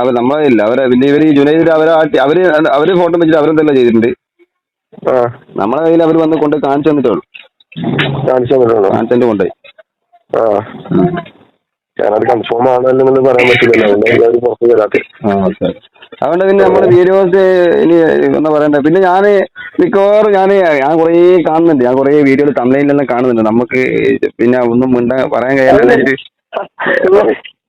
അവർ നമ്മളില്ല അവരെ പിന്നെ ഇവർ ജുനൈദ് ജുനൈദിൽ അവരെ അവർ അവർ ഫോട്ടോ വെച്ചിട്ട് അവരെന്തെല്ലാം ചെയ്തിട്ടുണ്ട്? നമ്മളെ കയ്യിൽ അവർ വന്ന് കൊണ്ട് കാണിച്ചു തന്നിട്ടുള്ളൂ കാണിച്ചു തന്നിട്ടുണ്ടോ കാണിച്ചു കൊണ്ടുപോയി. ആ. ഞാനത് കൺഫേം ആണല്ലോ പറയാൻ പറ്റില്ലല്ലോ. അതുകൊണ്ട് പുറത്ത് വരാത്തെ. പിന്നെ നമ്മുടെ വീഡിയോസ് ഇനി എന്താ പറയണ്ട. പിന്നെ ഞാൻ മിക്കവാറും ഞാൻ ഞാൻ കുറേ കാണുന്നുണ്ട്. ഞാൻ കുറേ വീഡിയോയിൽ തമിഴിലെല്ലാം കാണുന്നുണ്ട്. നമുക്ക് പിന്നെ ഒന്നും മിണ്ടാ പറയാൻ കഴിയാതെ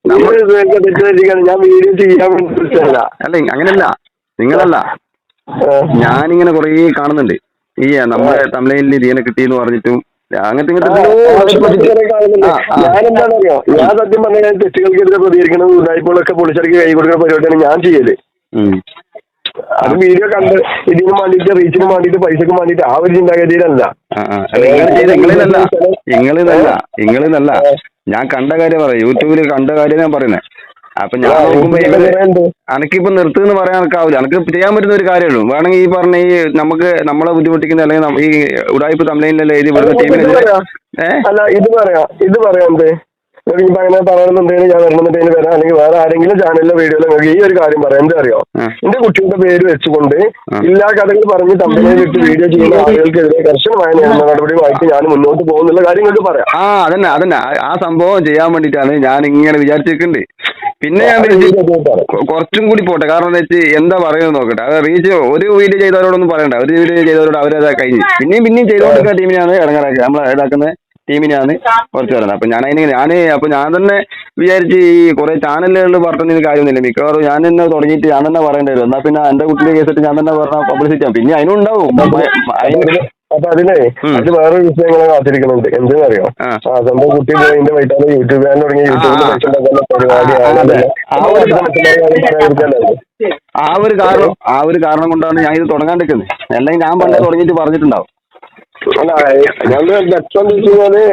ഞാൻ വീഡിയോ ചെയ്യാൻ വേണ്ടി വിളിച്ചതല്ല. അല്ല അങ്ങനല്ല നിങ്ങളല്ല. ഞാനിങ്ങനെ കുറേ കാണുന്നുണ്ട് ഈ നമ്മുടെ തമിഴിൽ ഇതിനെ കിട്ടിയെന്ന് പറഞ്ഞിട്ടും അങ്ങനത്തെ. ഞാനെന്താണെന്നറിയോ ഞാൻ സത്യം പറഞ്ഞാൽ തെറ്റുകൾക്കെതിരെ പ്രതികരിക്കണം ഉദായിപ്പോഴൊക്കെ പൊളിച്ചടക്കി കൈ കൊടുക്കുന്ന പരിപാടിയാണ് ഞാൻ ചെയ്യൽ. അത് വീഡിയോ കണ്ട് ഇതിനും വേണ്ടിയിട്ട് റീച്ചിനും വേണ്ടിയിട്ട് പൈസക്കും വേണ്ടിയിട്ട് ആ ഒരു ചിന്താഗതിയിലല്ല. നിങ്ങളിലല്ല നിങ്ങളിലല്ല നിങ്ങളിലല്ല ഞാൻ കണ്ട കാര്യം പറയാം യൂട്യൂബിൽ കണ്ട കാര്യം ഞാൻ പറയുന്നത് അപ്പൊ ഞാൻ നോക്കുമ്പോ ഇവർ അനക്കിപ്പോ നിർത്തുന്ന് പറയാൻ ആവില്ല എനിക്ക് ചെയ്യാൻ പറ്റുന്ന ഒരു കാര്യമുള്ളൂ വേണമെങ്കിൽ ഈ പറഞ്ഞ ഈ നമുക്ക് നമ്മളെ ബുദ്ധിമുട്ടിക്കുന്ന അല്ലെങ്കിൽ ഈ ഉടായ്പ തമിഴിലല്ലേ ഇത് ഇവിടുത്തെ ഇത് പറയാം. അല്ല ഇത് പറയാം. ഇത് പറയാം എന്ത്? നിങ്ങൾക്ക് അങ്ങനെ പറയണമെന്നുണ്ടെങ്കിൽ ഞാൻ വരണമെന്നുണ്ടെങ്കിൽ വരാം. അല്ലെങ്കിൽ വേറെ ആരെങ്കിലും ചാനലിലെ വീഡിയോയിൽ നിങ്ങൾക്ക് ഈ ഒരു കാര്യം പറയാം. എന്താ അറിയോ? എന്റെ കുട്ടിയുടെ പേര് വെച്ചുകൊണ്ട്. എല്ലാ കഥകൾ പറഞ്ഞ് തമ്മിലെ വിട്ട് വീഡിയോ ചെയ്യുന്ന ആളുകൾക്കെതിരെ കർശനമായ നിയമ നടപടിയുമായിട്ട് ഞാൻ മുന്നോട്ട് പോകുന്നുള്ള കാര്യം നിങ്ങൾക്ക് പറയാം. ആ അതന്നെ അതന്നെ. ആ- സംഭവം ചെയ്യാൻ വേണ്ടിട്ടാണ് ഞാൻ ഇങ്ങനെ വിചാരിച്ചിട്ടുണ്ട് പിന്നെ ഞാൻ വീഡിയോ കുറച്ചും കൂടി പോട്ടെ. കാരണം എന്താ വെച്ച് എന്താ പറയുന്നത് നോക്കട്ടെ. അത് റീച്ച് ഒരു വീഡിയോ ചെയ്തവരോടൊന്നും പറയണ്ട. ഒരു വീഡിയോ ചെയ്തവരോട് അവരത് കഴിഞ്ഞു. പിന്നെയും പിന്നെയും ചെയ്തുകൊണ്ടിരിക്കുന്ന ടീമിനെയാണ് ഇടങ്ങാറാക്കി നമ്മൾ ഇടാക്കുന്ന ടീമിനെയാണ് കുറച്ച് വരുന്നത്. അപ്പൊ ഞാൻ അതിന് ഞാൻ അപ്പൊ ഞാൻ തന്നെ വിചാരിച്ച് ഈ കുറെ ചാനലുകളിൽ പറഞ്ഞതിന് കാര്യമൊന്നുമില്ല. മിക്കവാറും ഞാൻ തന്നെ തുടങ്ങിയിട്ട് ഞാൻ തന്നെ പറയേണ്ടി വരും. എന്നാ പിന്നെ എന്റെ കുട്ടിയുടെ കേസിട്ട് ഞാൻ തന്നെ പറഞ്ഞ പബ്ലിസിറ്റി ചെയ്യാം. പിന്നെ അതിനുണ്ടാവും. അതിന് അപ്പൊ അതിനെ. അത് വേറെ വിഷയങ്ങളെ കാത്തിരിക്കുന്നുണ്ട് എന്തെന്ന് അറിയോ ആ. സ്വന്തം കുട്ടി പോയിന്റെ വൈകിട്ടാണ് യൂട്യൂബ് ചാനൽ തുടങ്ങിയ യൂട്യൂബിൽ ആ. ഒരു കാരണം ആ ഒരു കാരണം കൊണ്ടാണ് ഞാൻ ഇത് തുടങ്ങാണ്ടിരിക്കുന്നത്. അല്ലെങ്കിൽ ഞാൻ പണ്ടേ തുടങ്ങിയിട്ട് പറഞ്ഞിട്ടുണ്ടാവും. അല്ല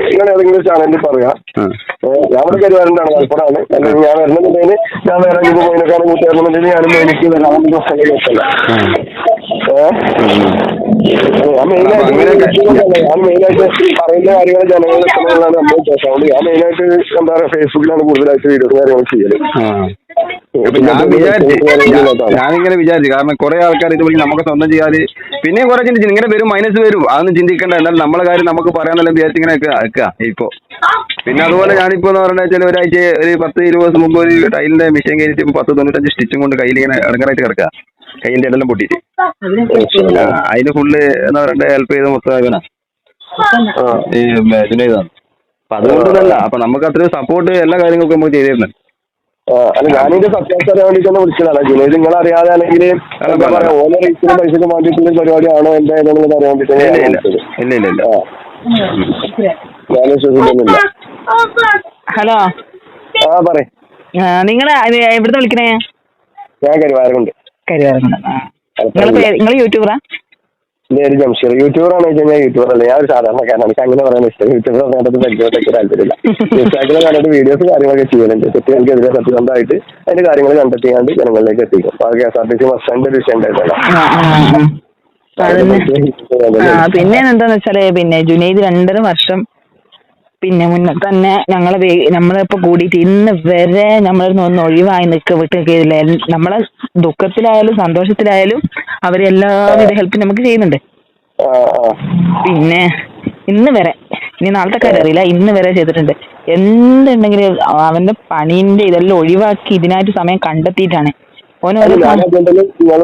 നിങ്ങൾ ഏതെങ്കിലും ചാനലിൽ പറയാം. ഞാൻ ഇവിടെ കരുവാരുണ്ടാണ് മലപ്പുറമാണ് അല്ലെങ്കിൽ ഞാൻ വരണമെന്നുണ്ടെങ്കിൽ ഞാൻ വേറെ ഇപ്പൊ പോയിനേക്കാളും കൂട്ടുകാരനുണ്ടെങ്കിൽ ഞാനും എനിക്ക് പ്രശ്നങ്ങൾ വെച്ചല്ല ഞാൻ മെയിനായിട്ട് ഞാൻ മെയിനായിട്ട് പറയുന്ന കാര്യങ്ങൾ ജനങ്ങളിൽ എത്തണമെന്നാണ് നമ്മൾ അതുകൊണ്ട് ഞാൻ മെയിനായിട്ട് എന്താ പറയുക ഫേസ്ബുക്കിലാണ് കൂടുതലായിട്ട് വീഡിയോസ് കാര്യങ്ങൾ ചെയ്യൽ. ഞാൻ വിചാരിച്ചു ഞാനിങ്ങനെ വിചാരിച്ചു. കാരണം കുറെ ആൾക്കാർ ഇത് വിളിച്ച് നമുക്ക് സ്വന്തം ചെയ്യാൽ പിന്നെയും കുറെ ചിന്തിച്ചു ഇങ്ങനെ വരും മൈനസ് വരും. അതൊന്നും ചിന്തിക്കണ്ട. എന്നാൽ നമ്മളെ കാര്യം നമുക്ക് പറയാന്നെല്ലാം വിചാരിച്ച് ഇങ്ങനെ നിൽക്കുക ഇപ്പൊ. പിന്നെ അതുപോലെ ഞാനിപ്പോ എന്ന് പറഞ്ഞാൽ വെച്ചാൽ ഒരാഴ്ച ഒരു പത്ത് ഇരുപത് ദിവസം മുമ്പ് ഒരു ടൈലിന്റെ മെഷീൻ കയറ്റി പത്ത് തൊണ്ണൂറ്റഞ്ച് സ്റ്റിച്ചും കൊണ്ട് കയ്യിൽ ഇങ്ങനെ ഇറങ്ങാനായിട്ട് കിടക്കുക. കയ്യിന്റെ എല്ലാം പൊട്ടിയിട്ട്. അതിന് ഫുള്ള് എന്താ പറയണ്ടേ ഹെൽപ്പ് ചെയ്ത് മൊത്തം ഇവനാ. ഈ ജുനൈദാണ് അപ്പൊ അതുകൊണ്ടല്ല അപ്പൊ നമുക്ക് അത്രയും സപ്പോർട്ട് എല്ലാ കാര്യങ്ങൾക്കും നമുക്ക് ചെയ്തിരുന്നുണ്ട് അല്ല ഞാനിത് സത്യാവസ്ഥ അറിയാൻ വേണ്ടി തന്നെ വിളിച്ചതാണ് ജുനൈദ് നിങ്ങൾ അറിയാതെ അല്ലെങ്കിൽ എന്താ പറയാ ഓരോ റേറ്റിനും പൈസക്ക് വേണ്ടിയിട്ടുള്ള പരിപാടിയാണോ എന്താ ഏതാണെന്ന് അറിയാൻ ഞാൻ വിളിച്ചത്. ഞാൻ വിശ്വസിക്കുന്നില്ല ഹലോ. ആ പറ നിങ്ങൾ എവിടുന്ന് വിളിക്കണേ? ഞാൻ കരുവാരുണ്ട് കരുവാറുണ്ട് നിങ്ങൾ നിങ്ങൾ യൂട്യൂബറാ? പേര് ജംഷീർ. യൂട്യൂബർ ആണെന്ന് വെച്ച് കഴിഞ്ഞാൽ യൂട്യൂബർ അല്ല? ഞാൻ ഒരു സാധാരണക്കാരനാണ് എനിക്ക് അങ്ങനെ പറയാൻ ഇഷ്ടം യൂട്യൂബർ പറഞ്ഞിട്ട് പരിചയപ്പെട്ടൊക്കെ താല്പര്യമില്ല. ഇൻസ്റ്റാഗ്രാമിൽ കണ്ടിട്ട് വീഡിയോസ് കാര്യങ്ങളൊക്കെ ചെയ്യുന്നുണ്ട്. കുട്ടികൾക്കെതിരെ സത്യസന്ധമായിട്ട് അതിന്റെ കാര്യങ്ങൾ കണ്ടെത്തിയാണ്ട് ജനങ്ങളിലേക്ക് എത്തിക്കും. അപ്പൊ K S R T C bus stand ഒരു വിഷയം ഉണ്ടായിട്ടല്ല പിന്നെ എന്താന്ന് വെച്ചാൽ പിന്നെ ജുനൈദ് രണ്ടര വർഷം പിന്നെ മുന്നേ തന്നെ ഞങ്ങളെ വേ- നമ്മളിപ്പോ കൂടിയിട്ട് ഇന്ന് വരെ നമ്മളിന്ന് ഒന്ന് ഒഴിവായി നിൽക്ക വീട്ടിൽ നമ്മളെ ദുഃഖത്തിലായാലും സന്തോഷത്തിലായാലും അവർ എല്ലാവിധ ഹെൽപ്പും നമുക്ക് ചെയ്യുന്നുണ്ട്. പിന്നെ ഇന്ന് വരെ ഇനി നാളത്തെ കാര്യം അറിയില്ല ഇന്ന് വരെ ചെയ്തിട്ടുണ്ട്. എന്തുണ്ടെങ്കിലും അവന്റെ പണീന്റെ ഇതെല്ലാം ഒഴിവാക്കി ഇതിനായിട്ട് സമയം കണ്ടെത്തിയിട്ടാണ്.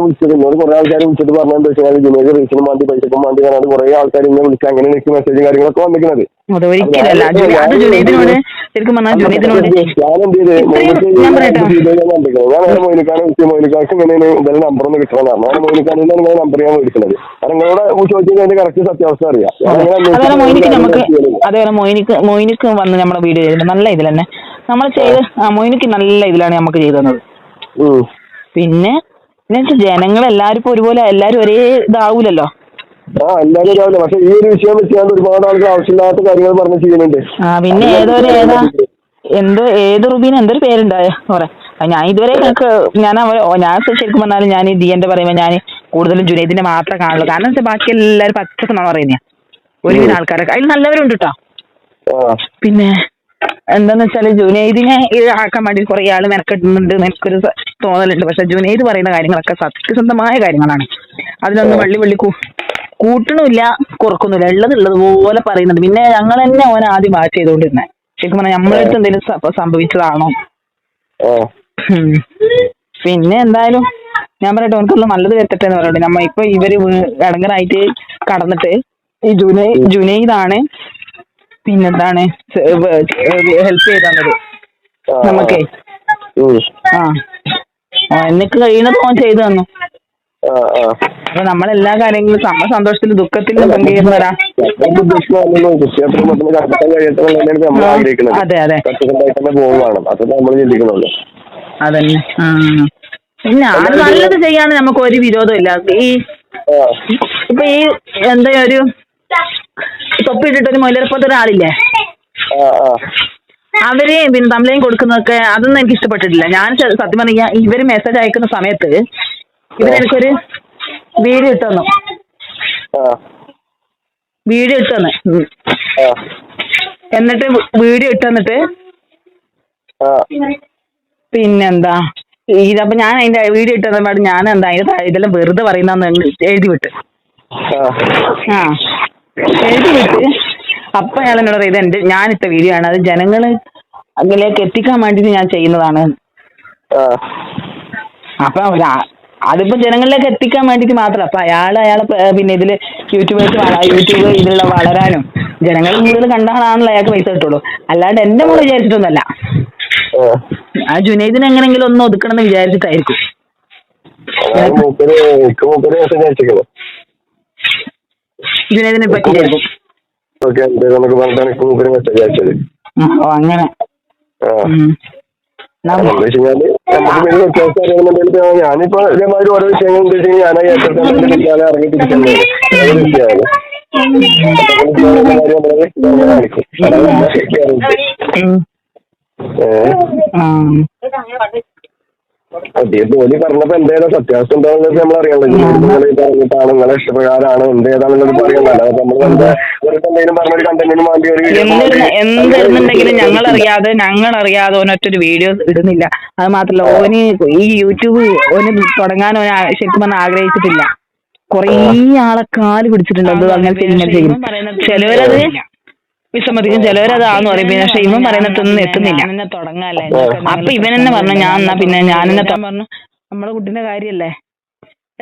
വിളിച്ചത്. എന്നോട് കുറെ ആൾക്കാർ വിളിച്ചിട്ട് പറഞ്ഞെന്ന് വെച്ചാൽ ജുനേജ് റേസിനും വേണ്ടി പൈസക്കും വേണ്ടി പറഞ്ഞാൽ കുറെ ആൾക്കാർ ഇന്നെ വിളിച്ച് അങ്ങനെ എനിക്ക് മെസ്സേജ് കാര്യങ്ങളൊക്കെ വന്നിരിക്കുന്നത്. ഞാൻ വിളിച്ച് ഇവരുടെ നമ്പർ ഒന്ന് നിന്നാണ് നമ്പർ ഞാൻ മേടിക്കുന്നത് അത് നിങ്ങളോട് ചോദിച്ചാൽ അതിന്റെ കറക്റ്റ് സത്യാവസ്ഥ അറിയാം. അതേപോലെ മൊയിനിക്ക് മൊയിനിക്ക് വന്ന് നമ്മുടെ വീഡിയോ ചെയ്തിട്ടുണ്ട്. നല്ല ഇതിൽ തന്നെ നമ്മൾ ചെയ്ത് മോയിനിക്ക് നല്ല ഇതിലാണ് നമുക്ക് ചെയ്തു തന്നത്. ഉം. പിന്നെ എന്നുവെച്ചാൽ ജനങ്ങളെല്ലാരും ഇപ്പൊ ഒരുപോലെ എല്ലാരും ഒരേ ഇതാവൂലല്ലോ? ആ എല്ലാവരും രാവിലെ പക്ഷെ ഈ ഒരു വിഷയം വെച്ചാൽ ഒരുപാട് ആളുകൾ ആവശ്യമില്ലാത്ത കാര്യങ്ങൾ പറഞ്ഞ് ചെയ്യുന്നുണ്ട്. ആ പിന്നെ ഏതോ ഏതാ? എന്തോ ഏത് റുബീന എന്തൊരു പേരുണ്ടായ? കുറെ. ഞാൻ ഇതുവരെ നിങ്ങൾക്ക് ഞാൻ അവ ഞാൻ ശരിക്കും പറഞ്ഞാലും ഞാൻ ഈ ദിയന്റെ പറയുമ്പോൾ ഞാൻ കൂടുതലും ജുനൈദിനെ മാത്രമേ കാണുള്ളൂ. കാരണം വെച്ചാൽ ബാക്കി എല്ലാവരും പച്ചക്കെന്നാണ് പറയുന്നത് ഒരുവിധ ആൾക്കാരൊക്കെ. അതിൽ നല്ലവരുണ്ട് കേട്ടോ പിന്നെ എന്താന്ന് വെച്ചാൽ ജുനൈദിനെ ആക്കാൻ വേണ്ടി കുറെ ആൾ മെനക്കെട്ടുന്നുണ്ട് എനിക്കൊരു തോന്നലുണ്ട്. പക്ഷെ ജുനൈദ് പറയുന്ന കാര്യങ്ങളൊക്കെ സത്യസന്ധമായ കാര്യങ്ങളാണ്. അതിലൊന്നും വള്ളി വള്ളി കൂട്ടണില്ല കുറക്കുന്നില്ല. ഉള്ളത് ഉള്ളത് പോലെ പറയുന്നുണ്ട്. പിന്നെ ഞങ്ങൾ തന്നെ ഓൻ ആദ്യം വാച്ച് ചെയ്തോണ്ടിരുന്നെ. ശരിക്കും പറഞ്ഞാൽ നമ്മളടുത്ത് എന്തെങ്കിലും സംഭവിച്ചതാണോ? പിന്നെ എന്തായാലും ഞാൻ പറയട്ടെ ഓനക്കുള്ള നല്ലത് വരുത്തട്ടെ എന്ന് പറയട്ടെ നമ്മ ഇപ്പൊ ഇവർ ഇടങ്ങനായിട്ട് ഇടങ്ങറായിട്ട് കടന്നിട്ട് ഈ ജുനൈ ജുനൈദാണ് പിന്നെന്താണ് ഹെൽപ്പ് ചെയ്താൽ മതി. നമുക്കേ. ആ. എനിക്ക് കഴിയുന്നത് ഓൻ ചെയ്തു തന്നു. അപ്പൊ നമ്മളെല്ലാ കാര്യങ്ങളും നമ്മ സന്തോഷത്തിലും ദുഃഖത്തിലും പങ്കുചേരുന്നവരാ അതെ, അതെ. അതന്നെ. പിന്നെ ആര് നല്ലത് ചെയ്യാൻ നമുക്ക് ഒരു വിരോധമില്ല. ഈ ഇപ്പൊ ഈ എന്താ ഒരു തൊപ്പിട്ടിട്ട് ഒരു മൊയിലറപ്പത്തെ ഒരാളില്ലേ? അവർ പിന്നെ തമ്മിലേയും കൊടുക്കുന്നതൊക്കെ അതൊന്നും എനിക്ക് ഇഷ്ടപ്പെട്ടിട്ടില്ല. ഞാൻ സത്യം പറഞ്ഞാൽ ഇവർ മെസ്സേജ് അയക്കുന്ന സമയത്ത് ഇവരെനിക്കൊരു വീഡിയോ ഇട്ടു വീഡിയോ ഇട്ടു എന്നിട്ട് വീഡിയോ ഇട്ടു തന്നിട്ട് പിന്നെന്താ? ഇതപ്പൊ ഞാൻ അതിന്റെ വീഡിയോ ഇട്ടു പാട് ഞാൻ എന്താ അതിന്റെ ഇതെല്ലാം വെറുതെ പറയുന്ന എഴുതി വിട്ട് ആ. വിട്ട്. അപ്പൊ അയാൾ എന്നോട് ഇത് എന്റെ ഞാനിട്ട വീഡിയോ ആണ്. അത് ജനങ്ങൾ അതിലേക്ക് എത്തിക്കാൻ വേണ്ടിട്ട് ഞാൻ ചെയ്യുന്നതാണ്. അപ്പൊ അതിപ്പോ ജനങ്ങളിലേക്ക് എത്തിക്കാൻ വേണ്ടിട്ട് മാത്രം. അപ്പൊ അയാൾ അയാളെ പിന്നെ ഇതിൽ യൂട്യൂബേഴ്സ് യൂട്യൂബ് ഇതിലുള്ള വളരാനും ജനങ്ങൾ കൂടുതൽ കണ്ടാണല്ലോ അയാൾക്ക് പൈസ കിട്ടുള്ളൂ. അല്ലാണ്ട് എന്റെ മോൾ വിചാരിച്ചിട്ടൊന്നല്ല ആ. ജുനൈദിനെ എങ്ങനെങ്കിലും ഒന്ന് ഒതുക്കണം എന്ന് വിചാരിച്ചിട്ടായിരിക്കും അതാണ് പറ്റി ഓക്കെ നമുക്ക് പറഞ്ഞിട്ടാണ് എനിക്ക് മൂപ്പര് മെസ്സേജ് അയച്ചത് ഓ അങ്ങനെ. ഞാനിപ്പോ ഇതേമാതിരി ഓരോ വിഷയങ്ങൾ ഞാനായി ഇറങ്ങി ഉം. ആ. ജോലി പറഞ്ഞപ്പോ എന്തേലും സത്യാവസ്ഥ എന്താണെന്നത് നമ്മൾ നിങ്ങൾ പറഞ്ഞിട്ടാണ് നിങ്ങളെ ഇഷ്ടപ്രകാരമാണ് എന്ത് ഏതാണെന്നുള്ളത് പറയണ്ടല്ലോ നമ്മൾ വെറുതെ വെറുതെ എന്തെങ്കിലും പറഞ്ഞൊരു കണ്ടന്റിന് വേണ്ടി ഒരു video എന്തിരുന്ന എന്തിരുന്നുണ്ടെങ്കിലും ഞങ്ങൾ അറിയാതെ ഞങ്ങൾ അറിയാതെ ഓനൊറ്റൊരു വീഡിയോ ഇടുന്നില്ല. അത് മാത്രല്ല ഓന് ഈ യൂട്യൂബ് ഓന് തുടങ്ങാൻ ഓന് ശരിക്കും പറഞ്ഞാൽ ആഗ്രഹിച്ചിട്ടില്ല. കൊറേ ആളെ കാൽ പിടിച്ചിട്ടുണ്ട്. അത് അങ്ങനെ ചെയ്യുന്നത് ചിലവരത് വിസമ്മതിക്കും ചിലവരതാന്ന് പറയും. പിന്നെ പക്ഷെ ഇവൻ പറയുന്നിടത്തൊന്നും എത്തുന്നില്ല. അപ്പൊ ഇവൻ തന്നെ പറഞ്ഞു ഞാൻ എന്നാ പിന്നെ ഞാൻ എന്നെ പറഞ്ഞു നമ്മളെ കുട്ടീന്റെ കാര്യല്ലേ?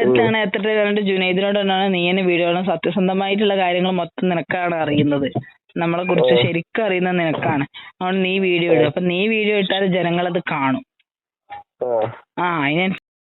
എത്താണ് എത്ര കണ്ട് ജുനൈദിനോട് തന്നെയാണ് നീ എന്നെ വീഡിയോ സത്യസന്ധമായിട്ടുള്ള കാര്യങ്ങൾ മൊത്തം നിനക്കാണ് അറിയുന്നത്? നമ്മളെ കുറിച്ച് ശരിക്കും അറിയുന്നത് നിനക്കാണ്. അതുകൊണ്ട് നീ വീഡിയോ ഇടും. അപ്പൊ നീ വീഡിയോ ഇട്ടാൽ ജനങ്ങൾ അത് കാണും. ആ ആ അതിനനുസരിച്ച്